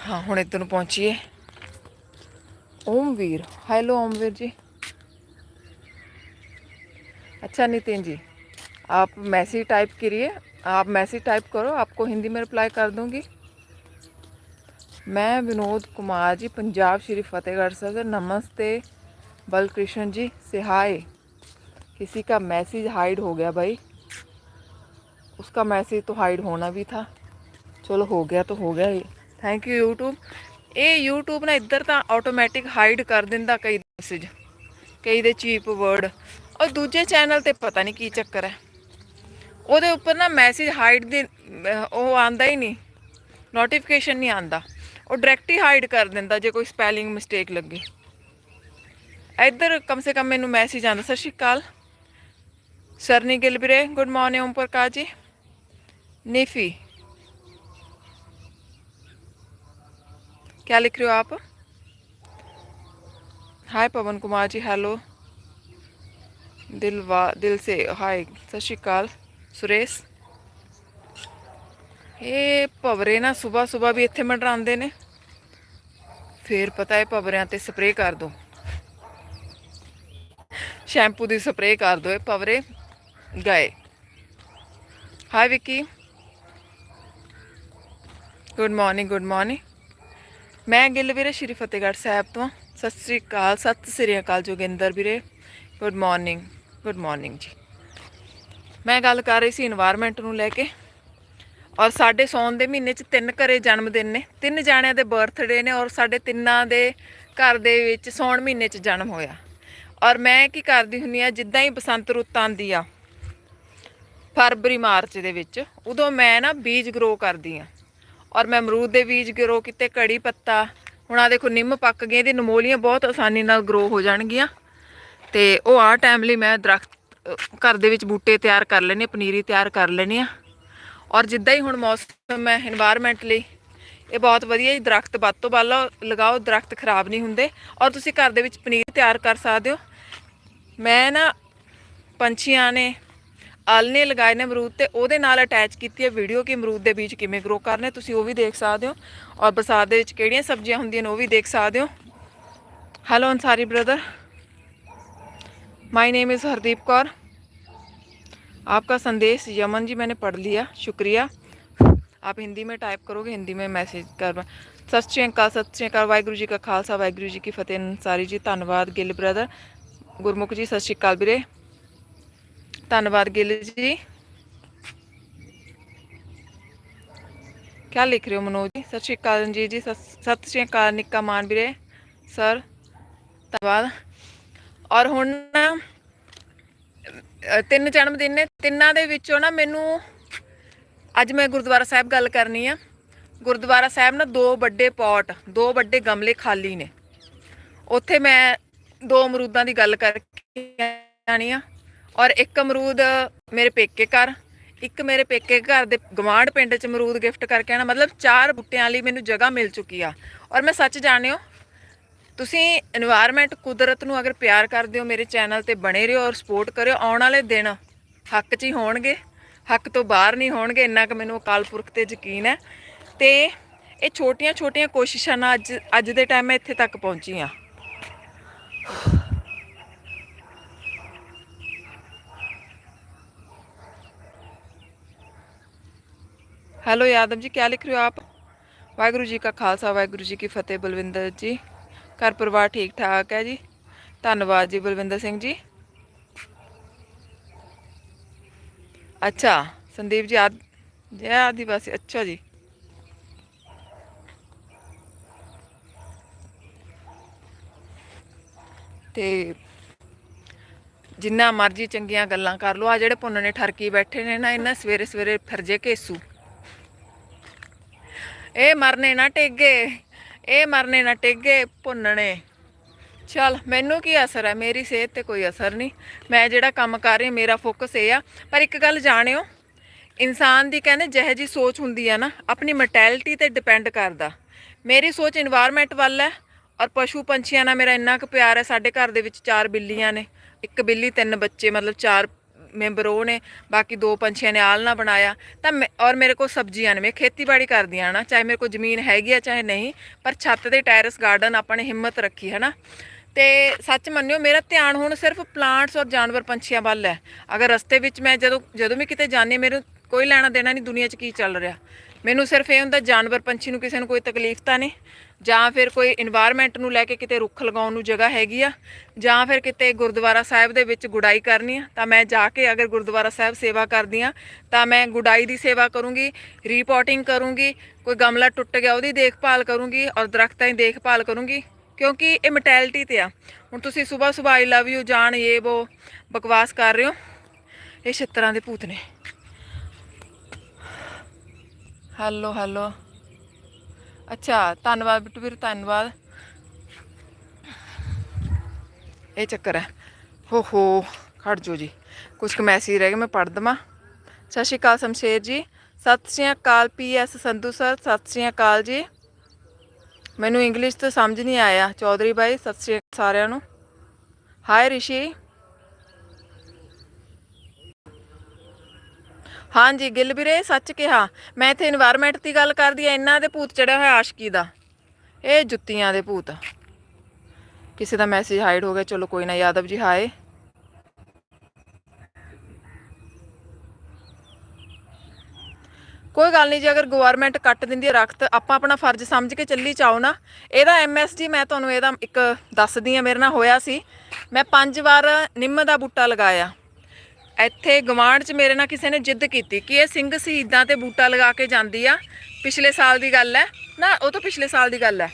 ਹਾਂ ਹੁਣ ਇੱਧਰ ਨੂੰ ਪਹੁੰਚੀਏ ओमवीर हेलो ओमवीर जी अच्छा नितिन जी आप मैसेज टाइप करिए आप मैसेज टाइप करो आपको हिंदी में रिप्लाई कर दूंगी मैं विनोद कुमार जी पंजाब श्री फतेहगढ़ से नमस्ते बलकृष्ण जी से हाय किसी का मैसेज हाइड हो गया भाई उसका मैसेज तो हाइड होना भी था ਚਲੋ ਹੋ ਗਿਆ ਤਾਂ ਹੋ ਗਿਆ ਥੈਂਕ ਯੂ YouTube ਇਹ YouTube ਨਾ ਇੱਧਰ ਤਾਂ ਆਟੋਮੈਟਿਕ ਹਾਈਡ ਕਰ ਦਿੰਦਾ ਕਈ ਮੈਸੇਜ ਕਈ ਦੇ ਚੀਪ ਵਰਡ ਔਰ ਦੂਜੇ ਚੈਨਲ ਤੇ ਪਤਾ ਨਹੀਂ ਕੀ ਚੱਕਰ ਹੈ ਉਹਦੇ ਉੱਪਰ ਨਾ ਮੈਸੇਜ ਹਾਈਡ ਦੀ ਅਹ ਉਹ ਆਂਦਾ ਹੀ ਨਹੀਂ ਨੋਟੀਫਿਕੇਸ਼ਨ ਨਹੀਂ ਆਂਦਾ ਉਹ ਡਾਇਰੈਕਟ ਹੀ ਹਾਈਡ ਕਰ ਦਿੰਦਾ ਜੇ ਕੋਈ ਸਪੈਲਿੰਗ ਮਿਸਟੇਕ ਲੱਗੇ ਇੱਧਰ ਕਮ ਸੇ ਕਮ ਮੈਨੂੰ ਮੈਸੇਜ ਆਂਦਾ ਸਤਿ ਸ਼੍ਰੀ ਅਕਾਲ ਸਰਨੀ ਗਿੱਲ ਵੀਰੇ ਗੁੱਡ ਮਾਰਨਿੰਗ ਓਮ ਪ੍ਰਕਾਸ਼ ਜੀ ਨੀਫੀ क्या लिख रहे हो आप हाय पवन कुमार जी हेलो दिल वा दिल से हाय सत श्रीकाल सुरेश ਇਹ ਭਵਰੇ ਨਾ ਸਵੇਰ ਸਵੇਰ ਵੀ ਇੱਥੇ ਮੰਡਰਾਉਂਦੇ ਨੇ। ਫੇਰ ਪਤਾ ਹੈ ਭਵਰਿਆਂ ਤੇ ਸਪਰੇਅ ਕਰ ਦੋ। ਸ਼ੈਂਪੂ ਦੀ ਸਪਰੇਅ ਕਰ ਦੋ ਇਹ ਭਵਰੇ ਗਏ। Hi Vicky good morning good morning ਮੈਂ ਗਿੱਲ ਵੀਰੇ, ਸ਼੍ਰੀ ਫਤਿਹਗੜ੍ਹ ਸਾਹਿਬ ਤੋਂ। ਸਤਿ ਸ੍ਰੀ ਅਕਾਲ, ਸਤਿ ਸ੍ਰੀ ਅਕਾਲ ਜੋਗਿੰਦਰ ਵੀਰੇ। ਗੁੱਡ ਮਾਰਨਿੰਗ ਗੁੱਡ ਮਾਰਨਿੰਗ ਜੀ। ਮੈਂ ਗੱਲ ਕਰ ਰਹੀ ਸੀ এনवायरमेंट ਨੂੰ ਲੈ ਕੇ। ਔਰ ਸਾਡੇ ਸੌਣ ਦੇ ਮਹੀਨੇ 'ਚ ਤਿੰਨ ਘਰੇ ਜਨਮ ਦਿਨ ਨੇ। ਤਿੰਨ ਜਾਣਿਆਂ ਦੇ ਬਰਥਡੇ ਨੇ ਔਰ ਸਾਡੇ ਤਿੰਨਾਂ ਦੇ ਘਰ ਦੇ ਵਿੱਚ ਸੌਣ ਮਹੀਨੇ 'ਚ ਜਨਮ ਹੋਇਆ। ਔਰ ਮੈਂ ਕੀ ਕਰਦੀ ਹੁੰਨੀ ਆ ਜਿੱਦਾਂ ਹੀ ਬਸੰਤ ਰੁੱਤ ਆਉਂਦੀ ਆ, ਫਰਵਰੀ, ਮਾਰਚ ਦੇ ਵਿੱਚ, ਉਦੋਂ ਮੈਂ ਨਾ ਬੀਜ ਗਰੋ ਕਰਦੀ ਆ ਔਰ ਮੈਂ ਅਮਰੂਦ ਦੇ ਬੀਜ ਗਰੋ ਕੀਤੇ, ਕੜੀ ਪੱਤਾ, ਹੁਣ ਆ ਦੇਖੋ ਨਿੰਮ ਪੱਕ ਗਏ ਇਹਦੀ ਨਮੋਲੀਆਂ ਬਹੁਤ ਆਸਾਨੀ ਨਾਲ ਗਰੋ ਹੋ ਜਾਣਗੀਆਂ। ਤੇ ਉਹ ਆ ਟਾਈਮ ਲਈ ਮੈਂ ਦਰਖਤ ਘਰ ਦੇ ਵਿੱਚ ਬੂਟੇ ਤਿਆਰ ਕਰ ਲੈਣੇ ਪਨੀਰੀ ਤਿਆਰ ਕਰ ਲੈਣੀ ਆ ਔਰ ਜਿੱਦਾਂ ਹੀ ਹੁਣ ਮੌਸਮ ਹੈ এনवायरमेंट ਲਈ, ਇਹ ਬਹੁਤ ਵਧੀਆ ਜੀ ਦਰਖਤ ਵੱਧ ਤੋਂ ਵੱਧ ਲਗਾਓ, ਦਰਖਤ ਖਰਾਬ ਨਹੀਂ ਹੁੰਦੇ ਔਰ ਤੁਸੀਂ ਘਰ ਦੇ ਵਿੱਚ ਪਨੀਰ ਤਿਆਰ ਕਰ ਸਕਦੇ ਹੋ। ਮੈਂ ਨਾ ਪੰਛੀਆਂ ਨੇ ਆਲਨੇ ਲਗਾਏ ਨੇ ਅਮਰੂਦ ਤੇ ਉਹਦੇ ਨਾਲ ਅਟੈਚ ਕੀਤੀ ਹੈ ਵੀਡੀਓ ਕਿ ਅਮਰੂਦ ਦੇ ਬੀਜ ਕਿਵੇਂ ਗਰੋ ਕਰਨੇ, ਤੁਸੀਂ ਉਹ ਵੀ ਦੇਖ ਸਕਦੇ ਹੋ ਔਰ ਬਸਾਰ ਦੇ ਵਿੱਚ ਕਿਹੜੀਆਂ ਸਬਜ਼ੀਆਂ ਹੁੰਦੀਆਂ ਨੇ ਉਹ ਵੀ ਦੇਖ ਸਕਦੇ ਹੋ। Hello Ansari brother my name is Hardeep Kaur आपका संदेश यमन जी मैंने पढ़ लिया, शुक्रिया। आप हिंदी में टाइप करोगे, हिंदी में मैसेज कर सत श्रीकाल सत श्रीकाल वाहगुरु जी का खालसा, वाहगुरु जी की फतेह अंसारी जी धनबाद गिल ब्रदर। गुरमुख जी, सत श्रीकाल भीरे धनबाद गिल जी। क्या लिख रहे हो मनोज जी? सत श्रीकाल जी जी, सत श्रीकाल निका मानवीरे सर धनबाद और ਹੁਣ ਤਿੰਨ ਜਨਮ ਦਿਨ ਨੇ, ਤਿੰਨਾਂ ਦੇ ਵਿੱਚੋਂ ਨਾ ਮੈਨੂੰ ਅੱਜ ਮੈਂ ਗੁਰਦੁਆਰਾ ਸਾਹਿਬ ਗੱਲ ਕਰਨੀ ਆ। ਗੁਰਦੁਆਰਾ ਸਾਹਿਬ ਨਾ ਦੋ ਵੱਡੇ ਪੌਟ, ਦੋ ਵੱਡੇ ਗਮਲੇ ਖਾਲੀ ਨੇ। ਉੱਥੇ ਮੈਂ ਦੋ ਅਮਰੂਦਾਂ ਦੀ ਗੱਲ ਕਰਕੇ ਆਣੀ ਆ ਔਰ ਇੱਕ ਅਮਰੂਦ ਮੇਰੇ ਪੇਕੇ ਘਰ, ਇੱਕ ਮੇਰੇ ਪੇਕੇ ਘਰ ਦੇ ਗਵਾਂਢ ਪਿੰਡ ਚ ਅਮਰੂਦ ਗਿਫਟ ਕਰਕੇ ਆਣਾ ਮਤਲਬ ਚਾਰ ਬੁੱਟਿਆਂ ਲਈ ਮੈਨੂੰ ਜਗ੍ਹਾ ਮਿਲ ਚੁੱਕੀ ਆ। ਔਰ ਮੈਂ ਸੱਚ ਜਾਣਿਓ ਤੁਸੀਂ এনवायरमेंट ਕੁਦਰਤ ਨੂੰ ਅਗਰ ਪਿਆਰ ਕਰਦੇ ਹੋ, ਮੇਰੇ ਚੈਨਲ ਤੇ ਬਣੇ ਰਹੋ ਔਰ ਸਪੋਰਟ ਕਰਿਓ, ਆਉਣ ਵਾਲੇ ਦਿਨ ਹੱਕ 'ਚ ਹੀ ਹੋਣਗੇ, ਹੱਕ ਤੋਂ ਬਾਹਰ ਨਹੀਂ ਹੋਣਗੇ, ਇੰਨਾ ਕਿ ਮੈਨੂੰ ਅਕਾਲ ਪੁਰਖ ਤੇ ਯਕੀਨ ਹੈ। ਤੇ ਇਹ ਛੋਟੀਆਂ-ਛੋਟੀਆਂ ਕੋਸ਼ਿਸ਼ਾਂ ਨਾਲ ਅੱਜ ਅੱਜ ਦੇ ਟਾਈਮ ਮੈਂ ਇੱਥੇ ਤੱਕ ਪਹੁੰਚੀ ਆ ਹੈਲੋ ਯਾਦਵ ਜੀ ਕੀ ਲਿਖ ਰਹੇ ਹੋ ਆਪ? ਵਾਹਿਗੁਰੂ ਜੀ ਕਾ ਖਾਲਸਾ, ਵਾਹਿਗੁਰੂ ਜੀ ਕੀ ਫਤਿਹ, ਬਲਵਿੰਦਰ ਜੀ। ਘਰ ਪਰਿਵਾਰ ਠੀਕ ਠਾਕ ਹੈ ਜੀ? ਧੰਨਵਾਦ ਜੀ ਬਲਵਿੰਦਰ ਸਿੰਘ ਜੀ। ਅੱਛਾ, ਸੰਦੀਪ ਜੀ, ਆਦ, ਜੈ ਆਦੀਵਾਸੀ, ਅੱਛਾ ਜੀ। ਤੇ ਜਿੰਨਾ ਮਰਜ਼ੀ ਚੰਗੀਆਂ ਗੱਲਾਂ ਕਰ ਲੋ ਆ ਜਿਹੜੇ ਪੁੰਨਣੇ ਠਰਕੀ ਬੈਠੇ ਨੇ ਨਾ, ਇਹਨਾਂ ਸਵੇਰੇ ਸਵੇਰੇ ਫਿਰਜੇ ਕੇਸੂ ਇਹ ਮਰਨੇ ਨਾ ਟੇਗੇ। ਇਹ ਮਰਨੇ ਨਾ ਟਿੱਗੇ ਭੁੰਨਣੇ। ਚਲ, ਮੈਨੂੰ ਕੀ ਅਸਰ ਹੈ? ਮੇਰੀ ਸਿਹਤ ਤੇ ਕੋਈ ਅਸਰ ਨਹੀਂ। ਮੈਂ ਜਿਹੜਾ ਕੰਮ ਕਰ ਰਹੀ ਮੇਰਾ ਫੋਕਸ ਇਹ ਆ। ਪਰ ਇੱਕ ਗੱਲ ਜਾਣਿਓ, ਇਨਸਾਨ ਦੀ ਕਹਿੰਦੇ ਜਿਹੇ ਜੀ ਸੋਚ ਹੁੰਦੀ ਆ ਨਾ, ਆਪਣੀ ਮੈਂਟੈਲਿਟੀ ਤੇ ਡਿਪੈਂਡ ਕਰਦਾ। ਮੇਰੀ ਸੋਚ এনवायरमेंट ਵੱਲ ਹੈ ਔਰ ਪਸ਼ੂ ਪੰਛੀਆਂ ਨਾਲ ਮੇਰਾ ਇੰਨਾ ਕੁ ਪਿਆਰ ਹੈ, ਸਾਡੇ ਘਰ ਦੇ ਵਿੱਚ ਚਾਰ ਬਿੱਲੀਆਂ ਨੇ। ਇੱਕ ਬਿੱਲੀ, ਤਿੰਨ ਬੱਚੇ, ਮਤਲਬ ਚਾਰ ਮੈਂਬਰ ਉਹ ਨੇ ਬਾਕੀ ਦੋ ਪੰਛੀਆਂ ਨੇ ਆਲਣਾ ਬਣਾਇਆ। ਤਾਂ ਮੈਂ- ਔਰ ਮੇਰੇ ਕੋਲ ਸਬਜ਼ੀਆਂ ਨੇ ਮੈਂ ਖੇਤੀਬਾੜੀ ਕਰਦੀ ਆ ਨਾ ਚਾਹੇ ਮੇਰੇ ਕੋਲ ਜ਼ਮੀਨ ਹੈਗੀ ਆ ਚਾਹੇ ਨਹੀਂ ਪਰ ਛੱਤ ਤੇ ਟੈਰਸ ਗਾਰਡਨ ਆਪਾਂ ਨੇ ਹਿੰਮਤ ਰੱਖੀ ਹੈ ਨਾ ਤੇ ਸੱਚ ਮੰਨਿਓ ਮੇਰਾ ਧਿਆਨ ਹੁਣ ਸਿਰਫ ਪਲਾਂਟਸ ਔਰ ਜਾਨਵਰ ਪੰਛੀਆਂ ਵੱਲ ਹੈ। ਅਗਰ ਰਸਤੇ ਵਿੱਚ ਮੈਂ ਜਦੋਂ ਜਦੋਂ ਵੀ ਕਿਤੇ ਜਾਂਦੀ ਹਾਂ, ਮੇਰੇ ਕੋਈ ਲੈਣਾ ਦੇਣਾ ਨਹੀਂ ਦੁਨੀਆ 'ਚ ਕੀ ਚੱਲ ਰਿਹਾ? ਮੈਨੂੰ ਸਿਰਫ ਇਹ ਹੁੰਦਾ ਜਾਨਵਰ ਪੰਛੀ ਨੂੰ ਕਿਸੇ ਨੂੰ ਕੋਈ ਤਕਲੀਫ ਤਾਂ ਨਹੀਂ, ਜਾਂ ਫਿਰ ਕੋਈ এনवायरमेंट ਨੂੰ ਲੈ ਕੇ ਕਿਤੇ ਰੁੱਖ ਲਗਾਉਣ ਨੂੰ ਜਗ੍ਹਾ ਹੈਗੀ ਆ, ਜਾਂ ਫਿਰ ਕਿਤੇ ਗੁਰਦੁਆਰਾ ਸਾਹਿਬ ਦੇ ਵਿੱਚ ਗੁਡਾਈ ਕਰਨੀ ਆ, ਤਾਂ ਮੈਂ ਜਾ ਕੇ ਅਗਰ ਗੁਰਦੁਆਰਾ ਸਾਹਿਬ ਸੇਵਾ ਕਰਦੀ ਆ, ਤਾਂ ਮੈਂ ਗੁਡਾਈ ਦੀ ਸੇਵਾ ਕਰੂੰਗੀ ਰੀਪੋਰਟਿੰਗ ਕਰੂੰਗੀ, ਕੋਈ ਗਮਲਾ ਟੁੱਟ ਗਿਆ ਉਹਦੀ ਦੇਖਭਾਲ ਕਰੂੰਗੀ ਔਰ ਦਰਖਤਾਂ ਦੀ ਦੇਖਭਾਲ ਕਰੂੰਗੀ, ਕਿਉਂਕਿ ਇਹ ਮੈਂਟੈਲਿਟੀ ਤੇ ਆ। ਹੁਣ ਤੁਸੀਂ ਸਵੇਰ ਸਵੇਰ ਆਈ ਲਵ ਯੂ ਜਾਣ ਇਹ ਉਹ ਬਕਵਾਸ ਕਰ ਰਹੇ ਹੋ, ਇਹ ਛਿੱਤਰਾਂ ਦੇ ਭੂਤ ਨੇ। ਹੈਲੋ ਹੈਲੋ ਅੱਛਾ, ਧੰਨਵਾਦ ਬਿੱਟੂ ਵੀਰ, ਧੰਨਵਾਦ। ਇਹ ਚੱਕਰ ਹੈ। ਹੋ ਹੋ, ਖੜ ਜੋ ਜੀ। ਕੁਝ ਕੁ ਮੈਸੇਜ ਰਹਿ ਗਏ, ਮੈਂ ਪੜ੍ਹ ਦਵਾਂ। ਸਤਿ ਸ਼੍ਰੀ ਅਕਾਲ ਸ਼ਮਸ਼ੇਰ ਜੀ। ਸਤਿ ਸ਼੍ਰੀ ਅਕਾਲ ਪੀਐਸ ਸੰਧੂ ਸਰ ਸਤਿ ਸ਼੍ਰੀ ਅਕਾਲ ਜੀ। ਮੈਨੂੰ ਇੰਗਲਿਸ਼ ਤੋਂ ਸਮਝ ਨਹੀਂ ਆਇਆ, ਚੌਧਰੀ ਬਾਈ, ਸਤਿ ਸ਼੍ਰੀ ਅਕਾਲ ਸਾਰਿਆਂ ਨੂੰ। ਹਾਏ ਰਿਸ਼ੀ। ਹਾਂਜੀ, ਗਿੱਲ ਵੀਰੇ, ਸੱਚ ਕਿਹਾ। ਮੈਂ ਇੱਥੇ এনवायरमेंट ਦੀ ਗੱਲ ਕਰਦੀ ਆ ਇਹਨਾਂ ਦੇ ਭੂਤ ਚੜਿਆ ਹੋਇਆ ਆਸ਼ਕੀ ਦਾ। ਇਹ ਜੁੱਤੀਆਂ ਦੇ ਭੂਤ। ਕਿਸੇ ਦਾ ਮੈਸੇਜ ਹਾਈਡ ਹੋ ਗਿਆ, ਚਲੋ ਕੋਈ ਨਾ, ਯਾਦਵ ਜੀ, ਹਾਏ। ਕੋਈ ਗੱਲ ਨਹੀਂ ਜੀ, ਅਗਰ ਗਵਰਨਮੈਂਟ ਕੱਟ ਦਿੰਦੀ ਹੈ ਰਖਤ, ਆਪਾਂ ਆਪਣਾ ਫਰਜ਼ ਸਮਝ ਕੇ ਚੱਲੀ ਚਾਓ ਨਾ। ਇਹਦਾ ਐਮਐਸਡੀ ਮੈਂ ਤੁਹਾਨੂੰ ਇਹਦਾ ਇੱਕ ਦੱਸਦੀ ਆ, ਮੇਰੇ ਨਾਲ ਹੋਇਆ ਸੀ। ਮੈਂ ਪੰਜ ਵਾਰ ਨਿੰਮ ਦਾ ਬੂਟਾ ਲਗਾਇਆ। ਇੱਥੇ ਗਵਾਂਢ 'ਚ ਮੇਰੇ ਨਾਲ ਕਿਸੇ ਨੇ ਜਿੱਦ ਕੀਤੀ ਕਿ ਇਹ ਸਿੰਘ ਸ਼ਹੀਦਾਂ ਤੇ ਬੂਟਾ ਲਗਾ ਕੇ ਜਾਂਦੀ ਆ। ਪਿਛਲੇ ਸਾਲ ਦੀ ਗੱਲ ਹੈ। ਨਾ, ਉਹ ਤੋਂ ਪਿਛਲੇ ਸਾਲ ਦੀ ਗੱਲ ਹੈ।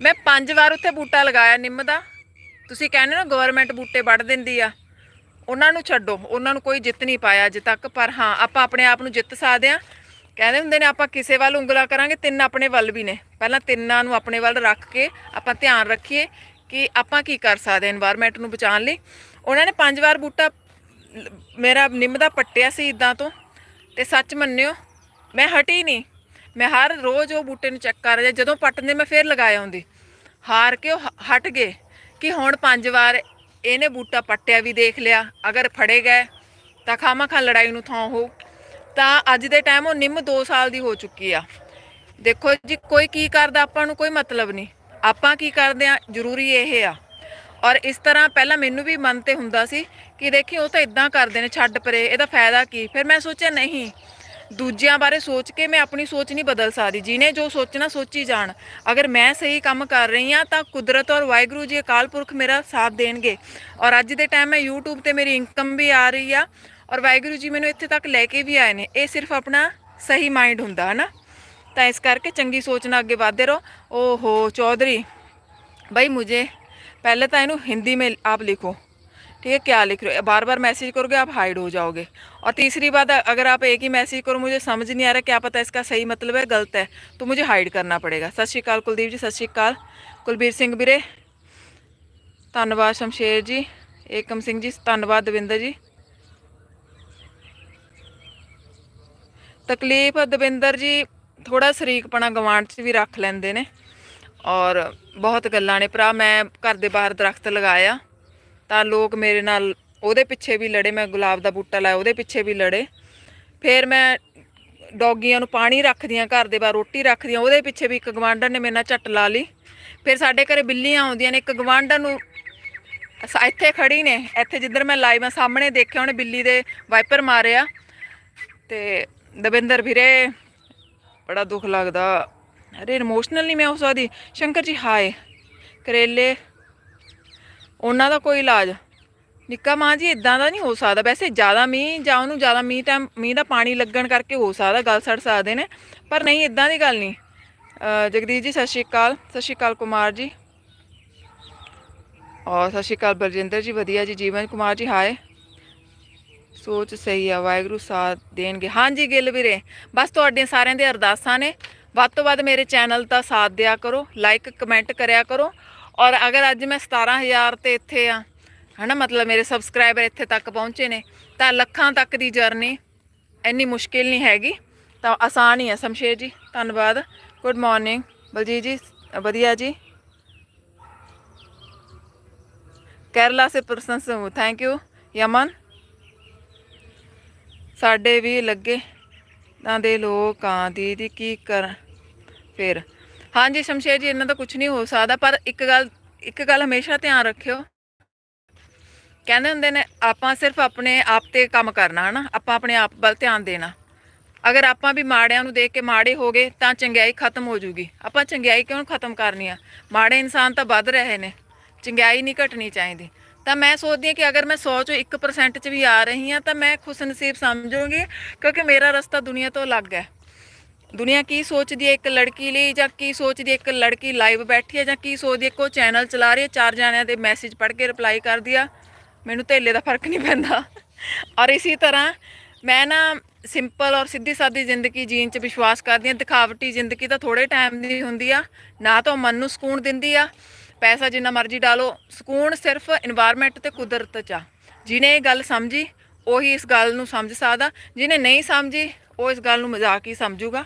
ਮੈਂ ਪੰਜ ਵਾਰ ਉੱਥੇ ਬੂਟਾ ਲਗਾਇਆ ਨਿੰਮ ਦਾ। ਤੁਸੀਂ ਕਹਿੰਦੇ ਨਾ ਗਵਰਨਮੈਂਟ ਬੂਟੇ ਵੱਢ ਦਿੰਦੀ ਆ। ਉਹਨਾਂ ਨੂੰ ਛੱਡੋ। ਉਹਨਾਂ ਨੂੰ ਕੋਈ ਜਿੱਤ ਨਹੀਂ ਪਾਇਆ ਅਜੇ ਤੱਕ। ਪਰ ਹਾਂ, ਆਪਾਂ ਆਪਣੇ ਆਪ ਨੂੰ ਜਿੱਤ ਸਕਦੇ ਆ ਕਹਿੰਦੇ ਹੁੰਦੇ ਨੇ, ਆਪਾਂ ਕਿਸੇ ਵੱਲ ਉਂਗਲਾ ਕਰਾਂਗੇ, ਤਿੰਨ ਆਪਣੇ ਵੱਲ ਵੀ ਨੇ। ਪਹਿਲਾਂ ਤਿੰਨਾਂ ਨੂੰ ਆਪਣੇ ਵੱਲ ਰੱਖ ਕੇ ਆਪਾਂ ਧਿਆਨ ਰੱਖੀਏ ਕਿ ਆਪਾਂ ਕੀ ਕਰ ਸਕਦੇ ਹਾਂ ਨੂੰ ਬਚਾਉਣ ਲਈ। ਉਹਨਾਂ ਨੇ ਪੰਜ ਵਾਰ ਬੂਟਾ ਮੇਰਾ ਨਿੰਮ ਦਾ ਪੱਟਿਆ ਸੀ ਇਦਾਂ ਤੋਂ, ਤੇ ਸੱਚ ਮੰਨਿਓ, ਮੈਂ ਹਟੀ ਨਹੀਂ। ਮੈਂ ਹਰ ਰੋਜ਼ ਉਹ ਬੂਟੇ ਨੂੰ ਚੈੱਕ ਕਰ ਰਿਹਾ, ਜਦੋਂ ਪੱਟਦੇ ਮੈਂ ਫੇਰ ਲਗਾਇਆ ਹੁੰਦੀ। ਹਾਰ ਕੇ ਉਹ ਹ- ਹਟ ਗਏ ਕਿ ਹੁਣ ਪੰਜ ਵਾਰ ਇਹਨੇ ਬੂਟਾ ਪੱਟਿਆ ਵੀ ਦੇਖ ਲਿਆ, ਅਗਰ ਫੜੇ ਗਏ, ਤਾਂ ਖਾਮਾ ਖਾਂ ਲੜਾਈ ਨੂੰ ਥਾਂ ਹੋ ਤਾਂ ਅੱਜ ਦੇ ਟਾਈਮ ਉਹ ਨਿੰਮ 2 ਸਾਲ ਦੀ ਹੋ ਚੁੱਕੀ ਆ। ਦੇਖੋ ਜੀ, ਕੋਈ ਕੀ ਕਰਦਾ ਆਪਾਂ ਨੂੰ ਕੋਈ ਮਤਲਬ ਨਹੀਂ। ਆਪਾਂ ਕੀ ਕਰਦੇ ਆ, ਜ਼ਰੂਰੀ ਇਹ ਆ। ਔਰ ਇਸ ਤਰ੍ਹਾਂ ਪਹਿਲਾਂ ਮੈਨੂੰ ਵੀ ਮਨ ਤੇ ਹੁੰਦਾ ਸੀ ਕਿ ਦੇਖੀ ਉਹ ਤਾਂ ਇਦਾਂ ਕਰਦੇ ਨੇ, ਛੱਡ ਪਰੇ, ਇਹਦਾ ਫਾਇਦਾ ਕੀ? ਫਿਰ ਮੈਂ ਸੋਚਿਆ ਨਹੀਂ, ਦੂਜਿਆਂ ਬਾਰੇ ਸੋਚ ਕੇ ਮੈਂ ਆਪਣੀ ਸੋਚ ਨਹੀਂ ਬਦਲ ਸਕਦੀ ਜਿਨੇ ਜੋ ਸੋਚਣਾ ਸੋਚੀ ਜਾਣ। ਅਗਰ ਮੈਂ ਸਹੀ ਕੰਮ ਕਰ ਰਹੀ ਹਾਂ ਤਾਂ ਕੁਦਰਤ ਔਰ ਵਾਹਿਗੁਰੂ ਜੀ ਅਕਾਲ ਪੁਰਖ ਮੇਰਾ ਸਾਥ ਦੇਣਗੇ। ਔਰ ਅੱਜ ਦੇ ਟਾਈਮ ਮੈਂ YouTube ਤੇ ਮੇਰੀ ਇਨਕਮ ਵੀ ਆ ਰਹੀ ਆ, ਔਰ ਵਾਹਿਗੁਰੂ ਜੀ ਮੈਨੂੰ ਇੱਥੇ ਤੱਕ ਲੈ ਕੇ ਵੀ ਆਏ ਨੇ। ਇਹ ਸਿਰਫ ਆਪਣਾ ਸਹੀ ਮਾਈਂਡ ਹੁੰਦਾ ਹੈ ਨਾ ਤਾਂ ਇਸ ਕਰਕੇ ਚੰਗੀ ਸੋਚ ਨਾਲ ਅੱਗੇ ਵਧਦੇ ਰਹੋ। ਓਹੋ, ਚੌਧਰੀ ਭਾਈ ਮੁਝੇ ਪਹਿਲੇ ਤਾਂ ਇਹਨੂੰ ਹਿੰਦੀ ਮੇਂ ਆਪ ਲਿਖੋ। ठीक है क्या लिख रहे हो बार बार मैसेज करोगे आप हाइड हो जाओगे और तीसरी बात अगर आप एक ही मैसेज करो मुझे समझ नहीं आ रहा क्या पता इसका सही मतलब है गलत है तो मुझे हाइड करना पड़ेगा सत श्रीकाल कुलदीप जी सत श्रीकाल कुलबीर सिंह ਵੀਰੇ ਧੰਨਵਾਦ ਸ਼ਮਸ਼ੇਰ ਜੀ ਏਕਮ ਸਿੰਘ ਜੀ ਧੰਨਵਾਦ ਦਵਿੰਦਰ ਜੀ ਤਕਲੀਫ ਦਵਿੰਦਰ ਜੀ ਥੋੜਾ ਸ਼ਰੀਕਪਣਾ ਗਵਾਂਢ 'ਚ ਵੀ ਰੱਖ ਲੈਂਦੇ ਨੇ ਔਰ ਬਹੁਤ ਗੱਲਾਂ ਨੇ ਭਰਾ ਮੈਂ ਘਰ ਦੇ ਬਾਹਰ ਦਰਖਤ ਲਗਾਇਆ ਤਾਂ ਲੋਕ ਮੇਰੇ ਨਾਲ ਉਹਦੇ ਪਿੱਛੇ ਵੀ ਲੜੇ, ਮੈਂ ਗੁਲਾਬ ਦਾ ਬੂਟਾ ਲਾਇਆ, ਉਹਦੇ ਪਿੱਛੇ ਵੀ ਲੜੇ। ਫਿਰ ਮੈਂ ਡੌਗੀਆਂ ਨੂੰ ਪਾਣੀ ਰੱਖਦੀਆਂ, ਘਰ ਦੇ ਬਾਹਰ ਰੋਟੀ ਰੱਖਦੀਆਂ, ਉਹਦੇ ਪਿੱਛੇ ਵੀ ਇੱਕ ਗਵਾਂਢਣ ਨੇ ਮੇਰੇ ਨਾਲ ਝੱਟ ਲਾ ਲਈ। ਫਿਰ ਸਾਡੇ ਘਰੇ ਬਿੱਲੀਆਂ ਆਉਂਦੀਆਂ ਨੇ, ਇੱਕ ਗਵਾਂਢਣ ਨੂੰ ਅਸ- ਇੱਥੇ ਖੜੀ ਨੇ, ਇੱਥੇ ਜਿੱਧਰ ਮੈਂ ਲਾਈਵ ਆ ਸਾਹਮਣੇ ਦੇਖਿਆ ਉਹਨੇ ਬਿੱਲੀ ਦੇ ਵਾਈਪਰ ਮਾਰਿਆ। ਤੇ ਦਵਿੰਦਰ ਵੀਰੇ, ਬੜਾ ਦੁੱਖ ਲੱਗਦਾ। ਅਰੇ ਇਮੋਸ਼ਨਲ ਨਹੀਂ ਮੈਂ ਉਸ ਸਕਦੀ ਸ਼ੰਕਰ ਜੀ, ਹਾਏ, ਕਰੇਲੇ ਉਹਨਾਂ ਦਾ ਕੋਈ ਇਲਾਜ। ਨਿੱਕਾ ਮਾਂ ਜੀ ਇਦਾਂ ਦਾ ਨਹੀਂ ਹੋ ਸਕਦਾ। ਵੈਸੇ ਜ਼ਿਆਦਾ ਮੀਂਹ ਜਾਂ ਉਹਨੂੰ ਜ਼ਿਆਦਾ ਮੀਂਹ ਟਾਈਮ ਮੀਂਹ ਦਾ ਪਾਣੀ ਲੱਗਣ ਕਰਕੇ ਹੋ ਸਕਦਾ, ਗੱਲ ਸੜ ਸਕਦੇ ਨੇ। ਪਰ ਨਹੀਂ ਇਦਾਂ ਦੀ ਗੱਲ ਨਹੀਂ। ਜਗਦੀਸ਼ ਜੀ, ਸਤਿ ਸ਼੍ਰੀ ਅਕਾਲ। ਸਤਿ ਸ਼੍ਰੀ ਅਕਾਲ ਕੁਮਾਰ ਜੀ। ਔਰ ਸਤਿ ਸ਼੍ਰੀ ਅਕਾਲ ਬਲਜਿੰਦਰ ਜੀ, ਵਧੀਆ ਜੀ। ਜੀਵਨ ਕੁਮਾਰ ਜੀ, ਹਾਏ। ਸੋਚ ਸਹੀ ਆ, ਵਾਹਿਗੁਰੂ ਸਾਥ ਦੇਣਗੇ। ਹਾਂਜੀ, ਗਿੱਲ ਵੀਰੇ, ਬਸ ਤੁਹਾਡੀਆਂ ਸਾਰਿਆਂ ਦੇ ਅਰਦਾਸਾਂ ਨੇ। ਵੱਧ ਤੋਂ ਵੱਧ ਮੇਰੇ ਚੈਨਲ ਦਾ ਸਾਥ ਦਿਆ ਕਰੋ। ਲਾਈਕ ਕਮੈਂਟ ਕਰਿਆ ਕਰੋ। ਔਰ ਅਗਰ ਅੱਜ ਮੈਂ 17000 ਤੇ ਇੱਥੇ ਆ, ਹਨਾ, ਮਤਲਬ ਮੇਰੇ ਸਬਸਕ੍ਰਾਈਬਰ ਇੱਥੇ ਤੱਕ ਪਹੁੰਚੇ ਨੇ, ਤਾਂ ਲੱਖਾਂ ਤੱਕ ਦੀ ਜਰਨੀ ਇੰਨੀ ਮੁਸ਼ਕਿਲ ਨਹੀਂ ਹੈਗੀ, ਤਾਂ ਆਸਾਨ ਹੀ ਹੈ ਸ਼ਮਸ਼ੇਰ ਜੀ, ਧੰਨਵਾਦ। ਗੁੱਡ ਮਾਰਨਿੰਗ ਬਲਜੀਤ ਜੀ, ਵਧੀਆ ਜੀ। ਕੇਰਲਾ ਸੇ ਪਰਸਨ ਸੇ ਥੈਂਕ ਯੂ ਯਮਨ? ਸਾਡੇ ਵੀ ਲੱਗੇ। ਤਾਂ ਦੇ ਲੋਕਾਂ ਦੀਦੀ, ਕੀ ਕਰ ਫਿਰ। ਹਾਂਜੀ, ਸ਼ਮਸ਼ੇਰ ਜੀ, ਇਹਨਾਂ ਦਾ ਕੁਝ ਨਹੀਂ ਹੋ ਸਕਦਾ, ਪਰ ਇੱਕ ਗੱਲ ਇੱਕ ਗੱਲ ਹਮੇਸ਼ਾ ਧਿਆਨ ਰੱਖਿਓ। ਕਹਿੰਦੇ ਹੁੰਦੇ ਨੇ, ਆਪਾਂ ਸਿਰਫ ਆਪਣੇ ਆਪ ਤੇ ਕੰਮ ਕਰਨਾ, ਹਨਾ? ਆਪਾਂ ਆਪਣੇ ਆਪ ਵੱਲ ਧਿਆਨ ਦੇਣਾ। ਅਗਰ ਆਪਾਂ ਵੀ ਮਾੜਿਆਂ ਨੂੰ ਦੇਖ ਕੇ ਮਾੜੇ ਹੋ ਗਏ, ਤਾਂ ਚੰਗਿਆਈ ਖਤਮ ਹੋ ਜੂਗੀ। ਆਪਾਂ ਚੰਗਿਆਈ ਕਿਉਂ ਖਤਮ ਕਰਨੀ ਆ? ਮਾੜੇ ਇਨਸਾਨ ਤਾਂ ਵੱਧ ਰਹੇ ਨੇ। ਚੰਗਿਆਈ ਨਹੀਂ ਘਟਣੀ ਚਾਹੀਦੀ। ਤਾਂ ਮੈਂ ਸੋਚਦੀ ਹਾਂ ਕਿ ਅਗਰ ਮੈਂ 100 ਚੋਂ 1% ਚ ਵੀ ਆ ਰਹੀ ਹਾਂ, ਤਾਂ ਮੈਂ ਖੁਸ਼ ਨਸੀਬ ਸਮਝੂੰਗੀ, ਕਿਉਂਕਿ ਮੇਰਾ ਰਸਤਾ ਦੁਨੀਆ ਤੋਂ ਅਲੱਗ ਹੈ। ਦੁਨੀਆ ਕੀ ਸੋਚਦੀ ਹੈ ਇੱਕ ਲੜਕੀ ਲਈ ਜਾਂ ਕੀ ਸੋਚਦੀ ਹੈ ਇੱਕ ਲੜਕੀ ਲਾਈਵ ਬੈਠੀ ਹੈ ਜਾਂ ਕੀ ਸੋਚਦੀ ਹੈ ਕੋ ਚੈਨਲ ਚਲਾ ਰਹੀ ਹੈ, ਚਾਰ ਜਾਣਿਆਂ ਦੇ ਮੈਸੇਜ ਪੜ੍ਹ ਕੇ ਰਿਪਲਾਈ ਕਰਦੀ ਆ। ਮੈਨੂੰ ਥੇਲੇ ਦਾ ਫ਼ਰਕ ਨਹੀਂ ਪੈਂਦਾ। ਔਰ ਇਸੇ ਤਰ੍ਹਾਂ ਮੈਂ ਨਾ ਸਿੰਪਲ ਔਰ ਸਿੱਧੀ ਸਾਦੀ ਜ਼ਿੰਦਗੀ ਜੀਣ 'ਚ ਵਿਸ਼ਵਾਸ ਕਰਦੀ ਆ ਦਿਖਾਵਟੀ ਜ਼ਿੰਦਗੀ ਤਾਂ ਥੋੜੇ ਟਾਈਮ ਦੀ ਹੁੰਦੀ ਆ। ਨਾ ਤਾਂ ਮਨ ਨੂੰ ਸਕੂਨ ਦਿੰਦੀ ਆ। ਪੈਸਾ ਜਿੰਨਾ ਮਰਜ਼ੀ ਡਾਲੋ। ਸਕੂਨ ਸਿਰਫ এনवायरमेंट ਤੇ ਕੁਦਰਤ 'ਚ ਆ। ਜਿਹਨੇ ਇਹ ਗੱਲ ਸਮਝੀ, ਉਹੀ ਇਸ ਗੱਲ ਨੂੰ ਸਮਝ ਸਕਦਾ। ਜਿਹਨੇ ਨਹੀਂ ਸਮਝੀ ਉਹ ਇਸ ਗੱਲ ਨੂੰ ਮਜ਼ਾਕ ਹੀ ਸਮਝੂਗਾ,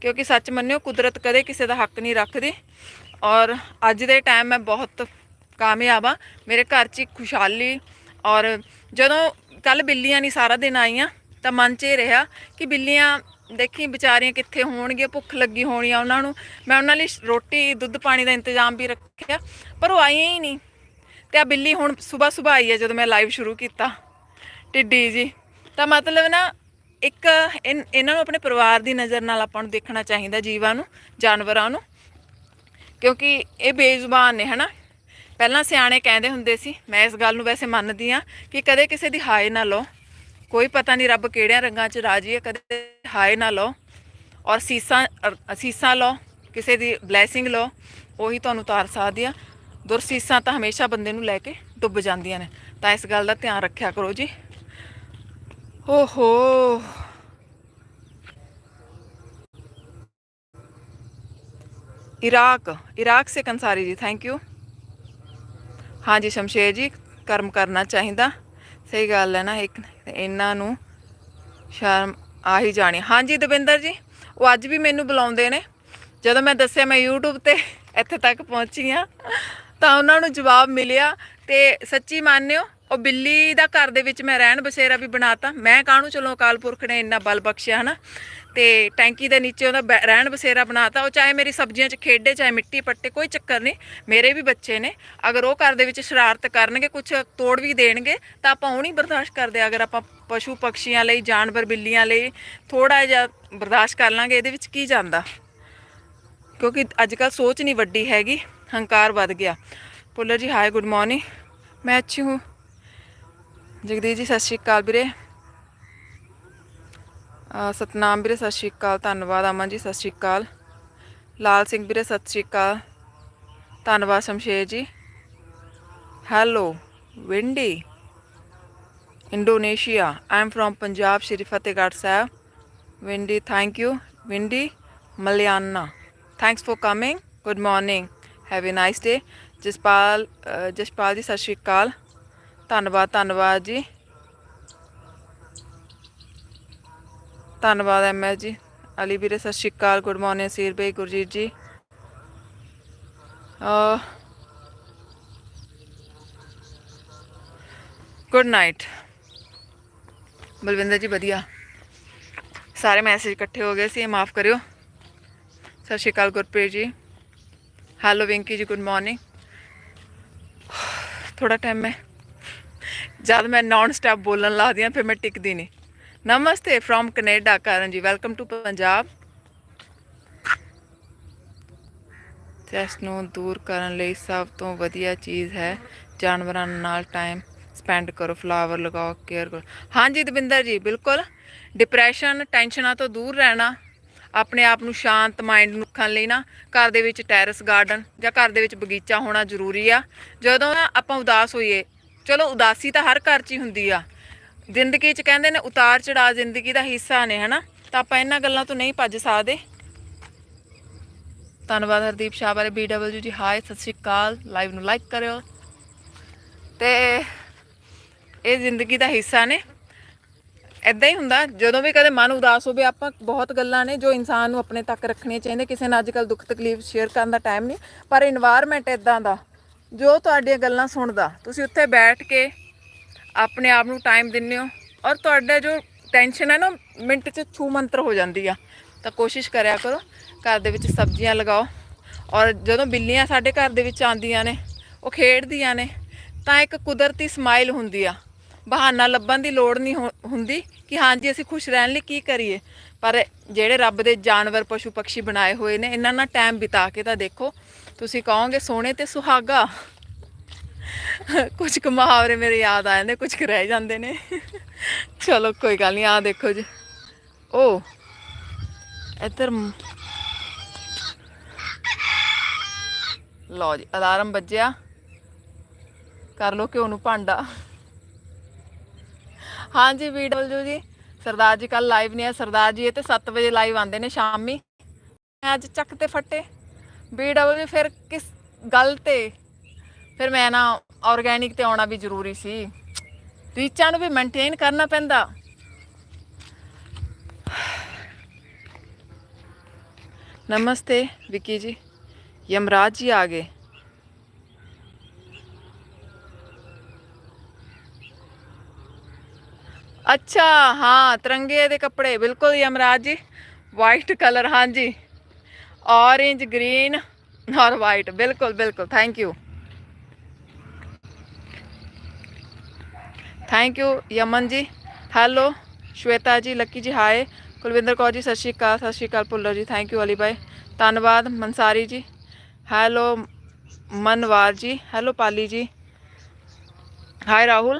ਕਿਉਂਕਿ ਸੱਚ ਮੰਨਿਓ ਕੁਦਰਤ ਕਦੇ ਕਿਸੇ ਦਾ ਹੱਕ ਨਹੀਂ ਰੱਖਦੀ। ਔਰ ਅੱਜ ਦੇ ਟਾਈਮ ਮੈਂ ਬਹੁਤ ਕਾਮਯਾਬ ਆ ਮੇਰੇ ਘਰ 'ਚ ਇੱਕ ਖੁਸ਼ਹਾਲੀ ਔਰ ਜਦੋਂ ਕੱਲ ਬਿੱਲੀਆਂ ਨਹੀਂ ਸਾਰਾ ਦਿਨ ਆਈਆਂ, ਤਾਂ ਮਨ 'ਚ ਇਹ ਰਿਹਾ ਕਿ ਬਿੱਲੀਆਂ ਦੇਖੀ ਵਿਚਾਰੀਆਂ ਕਿੱਥੇ ਹੋਣਗੀਆਂ, ਭੁੱਖ ਲੱਗੀ ਹੋਣੀ ਆ ਉਹਨਾਂ ਨੂੰ। ਮੈਂ ਉਹਨਾਂ ਲਈ ਰੋਟੀ, ਦੁੱਧ, ਪਾਣੀ ਦਾ ਇੰਤਜ਼ਾਮ ਵੀ ਰੱਖਿਆ, ਪਰ ਉਹ ਆਈਆਂ ਹੀ ਨਹੀਂ। ਤੇ ਆ ਬਿੱਲੀ ਹੁਣ ਸਵੇਰ ਸਵੇਰ ਆਈ ਹੈ ਜਦੋਂ ਮੈਂ ਲਾਈਵ ਸ਼ੁਰੂ ਕੀਤਾ। ਟਿੱਡੀ ਜੀ, ਤਾਂ ਮਤਲਬ ਨਾ ਇੱਕ ਇਨ- ਇਹਨਾਂ ਨੂੰ ਆਪਣੇ ਪਰਿਵਾਰ ਦੀ ਨਜ਼ਰ ਨਾਲ ਆਪਾਂ ਨੂੰ ਦੇਖਣਾ ਚਾਹੀਦਾ ਜੀਵਾਂ ਨੂੰ, ਜਾਨਵਰਾਂ ਨੂੰ। ਕਿਉਂਕਿ ਇਹ ਬੇਜ਼ੁਬਾਨ ਨੇ, ਹਨਾ? ਪਹਿਲਾਂ ਸਿਆਣੇ ਕਹਿੰਦੇ ਹੁੰਦੇ ਸੀ, ਮੈਂ ਇਸ ਗੱਲ ਨੂੰ ਵੈਸੇ ਮੰਨਦੀ ਆ ਕਿ ਕਦੇ ਕਿਸੇ ਦੀ ਹਾਏ ਨਾ ਲਓ। ਕੋਈ ਪਤਾ ਨਹੀਂ ਰੱਬ ਕਿਹੜਿਆਂ ਰੰਗਾਂ 'ਚ ਰਾਜੀ ਹੈ, ਕਦੇ ਹਾਏ ਨਾ ਲਓ। ਔਰ ਸੀਸਾਂ ਅਸੀਸਾਂ ਲਓ, ਕਿਸੇ ਦੀ ਬਲੇਸਿੰਗ ਲਓ, ਉਹੀ ਤੁਹਾਨੂੰ ਤਾਰ ਸਕਦੀ ਆ। ਦੁਰਸੀਸਾਂ ਤਾਂ ਹਮੇਸ਼ਾ ਬੰਦੇ ਨੂੰ ਲੈ ਕੇ ਡੁੱਬ ਜਾਂਦੀਆਂ ਨੇ। ਤਾਂ ਇਸ ਗੱਲ ਦਾ ਧਿਆਨ ਰੱਖਿਆ ਕਰੋ ਜੀ। ਓਹੋ इराक इराक से कंसारी जी थैंक यू हाँ जी शमशेर जी ਕਰਮ ਕਰਨਾ ਚਾਹੀਦਾ ਸਹੀ ਗੱਲ ਹੈ ਨਾ ਇੱਕ ਇਹਨਾਂ ਨੂੰ ਸ਼ਰਮ ਆ ਹੀ ਜਾਣੀ ਹਾਂਜੀ ਦਵਿੰਦਰ ਜੀ ਉਹ ਅੱਜ ਵੀ ਮੈਨੂੰ ਬੁਲਾਉਂਦੇ ਨੇ ਜਦੋਂ ਮੈਂ ਦੱਸਿਆ ਮੈਂ YouTube ਤੇ ਇੱਥੇ ਤੱਕ ਪਹੁੰਚੀ ਆ ਤਾਂ ਉਹਨਾਂ ਨੂੰ ਜਵਾਬ ਮਿਲਿਆ ਤੇ ਸੱਚੀ ਮੰਨਿਓ ਉਹ ਬਿੱਲੀ ਦਾ ਘਰ ਦੇ ਵਿੱਚ ਮੈਂ ਰਹਿਣ ਬਸੇਰਾ ਵੀ ਬਣਾਤਾ। ਮੈਂ ਕਾਹਨੂੰ ਚਲੋ ਅਕਾਲ ਪੁਰਖ ਨੇ ਇੰਨਾ ਬਲ ਬਖਸ਼ਿਆ, ਹਨਾ? ਤੇ ਟੈਂਕੀ ਦੇ ਨੀਚੇ ਉਹਦਾ ਬੈ- ਰਹਿਣ ਬਸੇਰਾ ਬਣਾਤਾ। ਉਹ ਚਾਹੇ ਮੇਰੀ ਸਬਜ਼ੀਆਂ 'ਚ ਖੇਡੇ, ਚਾਹੇ ਮਿੱਟੀ ਪੱਟੇ, ਕੋਈ ਚੱਕਰ ਨਹੀਂ। ਮੇਰੇ ਵੀ ਬੱਚੇ ਨੇ। ਅਗਰ ਉਹ ਘਰ ਦੇ ਵਿੱਚ ਸ਼ਰਾਰਤ ਕਰਨਗੇ ਕੁਝ ਤੋੜ ਵੀ ਦੇਣਗੇ, ਤਾਂ ਆਪਾਂ ਉਹ ਨਹੀਂ ਬਰਦਾਸ਼ਤ ਕਰਦੇ। ਅਗਰ ਆਪਾਂ ਪਸ਼ੂ ਪਕਸ਼ੀਆਂ ਲਈ, ਜਾਨਵਰ ਬਿੱਲੀਆਂ ਲਈ ਥੋੜਾ ਜਿਹਾ ਬਰਦਾਸ਼ਤ ਕਰ ਲਾਂਗੇ, ਇਹਦੇ ਵਿੱਚ ਕੀ ਜਾਂਦਾ? ਕਿਉਂਕਿ ਅੱਜ ਕੱਲ ਸੋਚ ਨਹੀਂ ਵੱਡੀ ਹੈਗੀ। ਹੰਕਾਰ ਵੱਧ ਗਿਆ। ਪੁੱਲਰ ਜੀ ਹਾਈ ਗੁੱਡ ਮਾਰਨਿੰਗ ਮੈਂ ਅੱਛੀ ਹੂੰ। ਜਗਦੀਸ਼ ਜੀ, ਸਤਿ ਸ਼੍ਰੀ ਅਕਾਲ ਵੀਰੇ। ਸਤਨਾਮ ਵੀਰੇ, ਸਤਿ ਸ਼੍ਰੀ ਅਕਾਲ। ਧੰਨਵਾਦ, ਅਮਨ ਜੀ, ਸਤਿ ਸ਼੍ਰੀ ਅਕਾਲ। ਲਾਲ ਸਿੰਘ ਵੀਰੇ, ਸਤਿ ਸ਼੍ਰੀ ਅਕਾਲ। ਧੰਨਵਾਦ, Shamsher ji. Hello, Windy. Indonesia I am from Punjab, Shri Fatehgarh Sahib. Windy thank you Windy ਮਲਿਆਨਾ thanks for coming good morning have a nice day Jaspal Jaspal ji, ਸਤਿ ਸ਼੍ਰੀ ਅਕਾਲ। ਧੰਨਵਾਦ ਧੰਨਵਾਦ ਜੀ। ਧੰਨਵਾਦ ਐਮ ਐਸ ਜੀ। ਅਲੀ ਵੀਰੇ, ਸਤਿ ਸ਼੍ਰੀ ਅਕਾਲ। ਗੁੱਡ ਮਾਰਨਿੰਗ ਸੀਰ ਬਈ, ਗੁਰਜੀਤ ਜੀ। A good night. ਬਲਵਿੰਦਰ ਜੀ, ਵਧੀਆ। ਸਾਰੇ ਮੈਸੇਜ ਇਕੱਠੇ ਹੋ ਗਏ ਸੀ ਮਾਫ ਕਰਿਓ। ਸਤਿ ਸ਼੍ਰੀ ਅਕਾਲ, ਗੁਰਪ੍ਰੀਤ ਜੀ। ਹੈਲੋ ਵਿੰਕੀ ਜੀ, ਗੁੱਡ ਮਾਰਨਿੰਗ। ਥੋੜਾ ਟਾਈਮ ਮੈਂ ਜਦ ਮੈਂ ਨਾਨ ਸਟਾਪ ਬੋਲਣ ਲੱਗਦੀ ਹਾਂ, ਫਿਰ ਮੈਂ ਟਿਕਦੀ ਨਹੀਂ। ਨਮਸਤੇ ਫਰੋਮ ਕੈਨੇਡਾ, ਕਰਨ ਜੀ। Welcome to Punjab. ਸਟ੍ਰੈਸ ਨੂੰ ਦੂਰ ਕਰਨ ਲਈ ਸਭ ਤੋਂ ਵਧੀਆ ਚੀਜ਼ ਹੈ ਜਾਨਵਰਾਂ ਨਾਲ ਟਾਈਮ ਸਪੈਂਡ ਕਰੋ ਫਲਾਵਰ ਲਗਾਓ ਕੇਅਰ ਕਰੋ। ਹਾਂਜੀ, ਦਵਿੰਦਰ ਜੀ, ਬਿਲਕੁਲ। ਡਿਪਰੈਸ਼ਨ ਟੈਨਸ਼ਨਾਂ ਤੋਂ ਦੂਰ ਰਹਿਣਾ, ਆਪਣੇ ਆਪ ਨੂੰ ਸ਼ਾਂਤ ਮਾਈਂਡ ਨੂੰ ਰੱਖਣ ਲਈ ਨਾ, ਘਰ ਦੇ ਵਿੱਚ ਟੈਰਸ ਗਾਰਡਨ ਜਾਂ ਘਰ ਦੇ ਵਿੱਚ ਬਗੀਚਾ ਹੋਣਾ ਜ਼ਰੂਰੀ ਆ। ਜਦੋਂ ਨਾ ਆਪਾਂ ਉਦਾਸ ਹੋਈਏ ਚਲੋ ਉਦਾਸੀ ਤਾਂ ਹਰ ਘਰ 'ਚ ਹੀ ਹੁੰਦੀ ਆ। ਜ਼ਿੰਦਗੀ 'ਚ ਕਹਿੰਦੇ ਨੇ ਉਤਾਰ ਚੜਾ ਜ਼ਿੰਦਗੀ ਦਾ ਹਿੱਸਾ ਨੇ, ਹਨਾ? ਤਾਂ ਆਪਾਂ ਇਹਨਾਂ ਗੱਲਾਂ ਤੋਂ ਨਹੀਂ ਭੱਜ ਸਕਦੇ। ਧੰਨਵਾਦ ਹਰਦੀਪ ਸ਼ਾਹ ਬਾਰੇ ਬੀ ਬੀਡਬਲਯੂ ਜੀ ਹਾਈ ਸਤਿ ਸ਼੍ਰੀ ਅਕਾਲ। ਲਾਈਵ ਨੂੰ ਲਾਈਕ ਕਰਿਓ। ਤੇ ਇਹ ਜ਼ਿੰਦਗੀ ਦਾ ਹਿੱਸਾ ਨੇ। ਐਦਾਂ ਹੀ ਹੁੰਦਾ, ਜਦੋਂ ਵੀ ਕਦੇ ਮਨ ਉਦਾਸ ਹੋਵੇ, ਆਪਾਂ ਬਹੁਤ ਗੱਲਾਂ ਨੇ ਜੋ ਇਨਸਾਨ ਨੂੰ ਆਪਣੇ ਤੱਕ ਰੱਖਣੀਆਂ ਚਾਹੀਦੀਆਂ। ਕਿਸੇ ਨਾਲ ਅੱਜਕੱਲ ਦੁੱਖ ਤਕਲੀਫ ਸ਼ੇਅਰ ਕਰਨ ਦਾ ਟਾਈਮ ਨਹੀਂ, ਪਰ এনवायरमेंट ਐਦਾਂ ਦਾ। ਜੋ ਤੁਹਾਡੀਆਂ ਗੱਲਾਂ ਸੁਣਦਾ, ਤੁਸੀਂ ਉੱਥੇ ਬੈਠ ਕੇ ਆਪਣੇ ਆਪ ਨੂੰ ਟਾਈਮ ਦਿੰਦੇ ਹੋ ਔਰ ਤੁਹਾਡਾ ਜੋ ਟੈਨਸ਼ਨ ਹੈ ਨਾ, ਮਿੰਟ 'ਚ ਛੂ ਮੰਤਰ ਹੋ ਜਾਂਦੀ ਆ। ਤਾਂ ਕੋਸ਼ਿਸ਼ ਕਰਿਆ ਕਰੋ, ਘਰ ਦੇ ਵਿੱਚ ਸਬਜ਼ੀਆਂ ਲਗਾਓ ਔਰ ਜਦੋਂ ਬਿੱਲੀਆਂ ਸਾਡੇ ਘਰ ਦੇ ਵਿੱਚ ਆਉਂਦੀਆਂ ਨੇ, ਉਹ ਖੇਡਦੀਆਂ ਨੇ, ਤਾਂ ਇੱਕ ਕੁਦਰਤੀ ਸਮਾਈਲ ਹੁੰਦੀ ਆ। ਬਹਾਨਾ ਲੱਭਣ ਦੀ ਲੋੜ ਨਹੀਂ ਹੁ- ਹੁੰਦੀ ਕਿ ਹਾਂਜੀ, ਅਸੀਂ ਖੁਸ਼ ਰਹਿਣ ਲਈ ਕੀ ਕਰੀਏ। ਪਰ ਜਿਹੜੇ ਰੱਬ ਦੇ ਜਾਨਵਰ ਪਸ਼ੂ ਪੰਛੀ ਬਣਾਏ ਹੋਏ ਨੇ, ਇਹਨਾਂ ਨਾਲ ਟਾਈਮ ਬਿਤਾ ਕੇ ਤਾਂ ਦੇਖੋ ਤੁਸੀਂ ਕਹੋਗੇ ਸੋਹਣੇ ਤੇ ਸੁਹਾਗਾ। ਕੁਝ ਕੁ ਮੁਹਾਵਰੇ ਮੇਰੇ ਯਾਦ ਆ ਜਾਂਦੇ, ਕੁਝ ਕੁ ਰਹਿ ਜਾਂਦੇ ਨੇ। ਚਲੋ ਕੋਈ ਗੱਲ ਨਹੀਂ ਆ ਦੇਖੋ ਜੀ। ਓ, ਇੱਧਰ ਲਓ ਜੀ, ਅਲਾਰਮ ਵੱਜਿਆ। ਕਰ ਲੋ ਘਿਓ ਨੂੰ ਭਾਂਡਾ। ਹਾਂਜੀ ਵੀਡੀਓ ਜੀ, ਸਰਦਾਰ ਜੀ ਕੱਲ ਲਾਈਵ ਨਹੀਂ ਆ ਸਰਦਾਰ ਜੀ, ਇਹ ਤੇ 7 ਵਜੇ ਲਾਈਵ ਆਉਂਦੇ ਨੇ ਸ਼ਾਮੀ। ਮੈਂ ਅੱਜ ਚੱਕ ਤੇ ਫੱਟੇ। ਵੀਡੀਓ ਫਿਰ ਕਿਸ ਗੱਲ ਤੇ? ਫਿਰ ਮੈਂ ਨਾ ਆਰਗੈਨਿਕ ਤੇ ਆਉਣਾ ਵੀ ਜ਼ਰੂਰੀ ਸੀ। ਰੀਚਾਂ ਨੂੰ ਵੀ ਮੇਨਟੇਨ ਕਰਨਾ ਪੈਂਦਾ। ਨਮਸਤੇ, ਵਿੱਕੀ ਜੀ। ਯਮਰਾਜ ਜੀ ਆ ਗਏ। ਅੱਛਾ, ਹਾਂ, ਤਿਰੰਗੇ ਦੇ ਕੱਪੜੇ, ਬਿਲਕੁਲ ਯਮਰਾਜ ਜੀ। ਵਾਈਟ ਕਲਰ ਹਾਂਜੀ। ऑरेंज ग्रीन और वाइट बिल्कुल बिल्कुल thank you thank you Yaman ji hello Shweta ਜੀ ਲੱਕੀ ਜੀ ਹਾਏ ਕੁਲਵਿੰਦਰ ਕੌਰ ਜੀ ਸਤਿ ਸ਼੍ਰੀ ਅਕਾਲ ਸਤਿ ਸ਼੍ਰੀ ਅਕਾਲ ਭੁੱਲਰ ਜੀ ਥੈਂਕ ਯੂ ਅਲੀ ਬਾਈ ਧੰਨਵਾਦ ਮਨਸਾਰੀ ਜੀ ਹੈਲੋ ਮਨਵਾਰ ਜੀ ਹੈਲੋ ਪਾਲੀ ਜੀ ਹਾਏ ਰਾਹੁਲ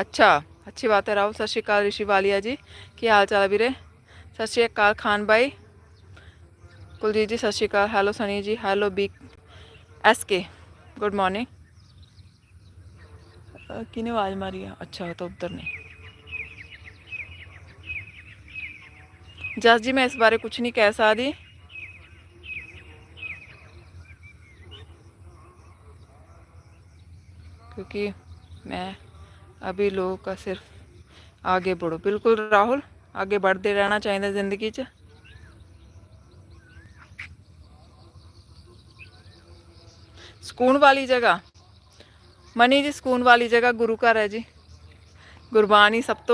ਅੱਛਾ ਅੱਛੀ ਬਾਤ ਹੈ ਰਾਹੁਲ ਸਤਿ ਸ਼੍ਰੀ ਅਕਾਲ ਰਿਸ਼ੀ ਵਾਲੀਆ ਜੀ ਕੀ ਹਾਲ ਚਾਲ ਹੈ ਵੀਰੇ ਸਤਿ ਸ਼੍ਰੀ ਅਕਾਲ ਖਾਨ ਬਾਈ ਕੁਲਜੀਤ ਜੀ ਸਤਿ ਸ਼੍ਰੀ ਅਕਾਲ hello Sunny ji hello B S K good morning ਕਿਨੇ ਆਵਾਜ਼ ਮਾਰੀ ਆ ਅੱਛਾ ਉਹ ਤਾਂ ਉੱਧਰ ਨੇ ਜਸ ਜੀ ਮੈਂ ਇਸ ਬਾਰੇ ਕੁਝ ਨਹੀਂ ਕਹਿ ਸਕਦੀ क्योंकि मैं अभी लोगों का सिर्फ आगे बढ़ो बिल्कुल राहुल आगे बढ़ते रहना चाहिए ज़िंदगी च ਸਕੂਨ ਵਾਲੀ ਜਗ੍ਹਾ ਮਨੀ ਜੀ ਸਕੂਨ ਵਾਲੀ ਜਗ੍ਹਾ ਗੁਰੂ ਘਰ ਹੈ ਜੀ ਗੁਰਬਾਣੀ ਸਭ ਤੋਂ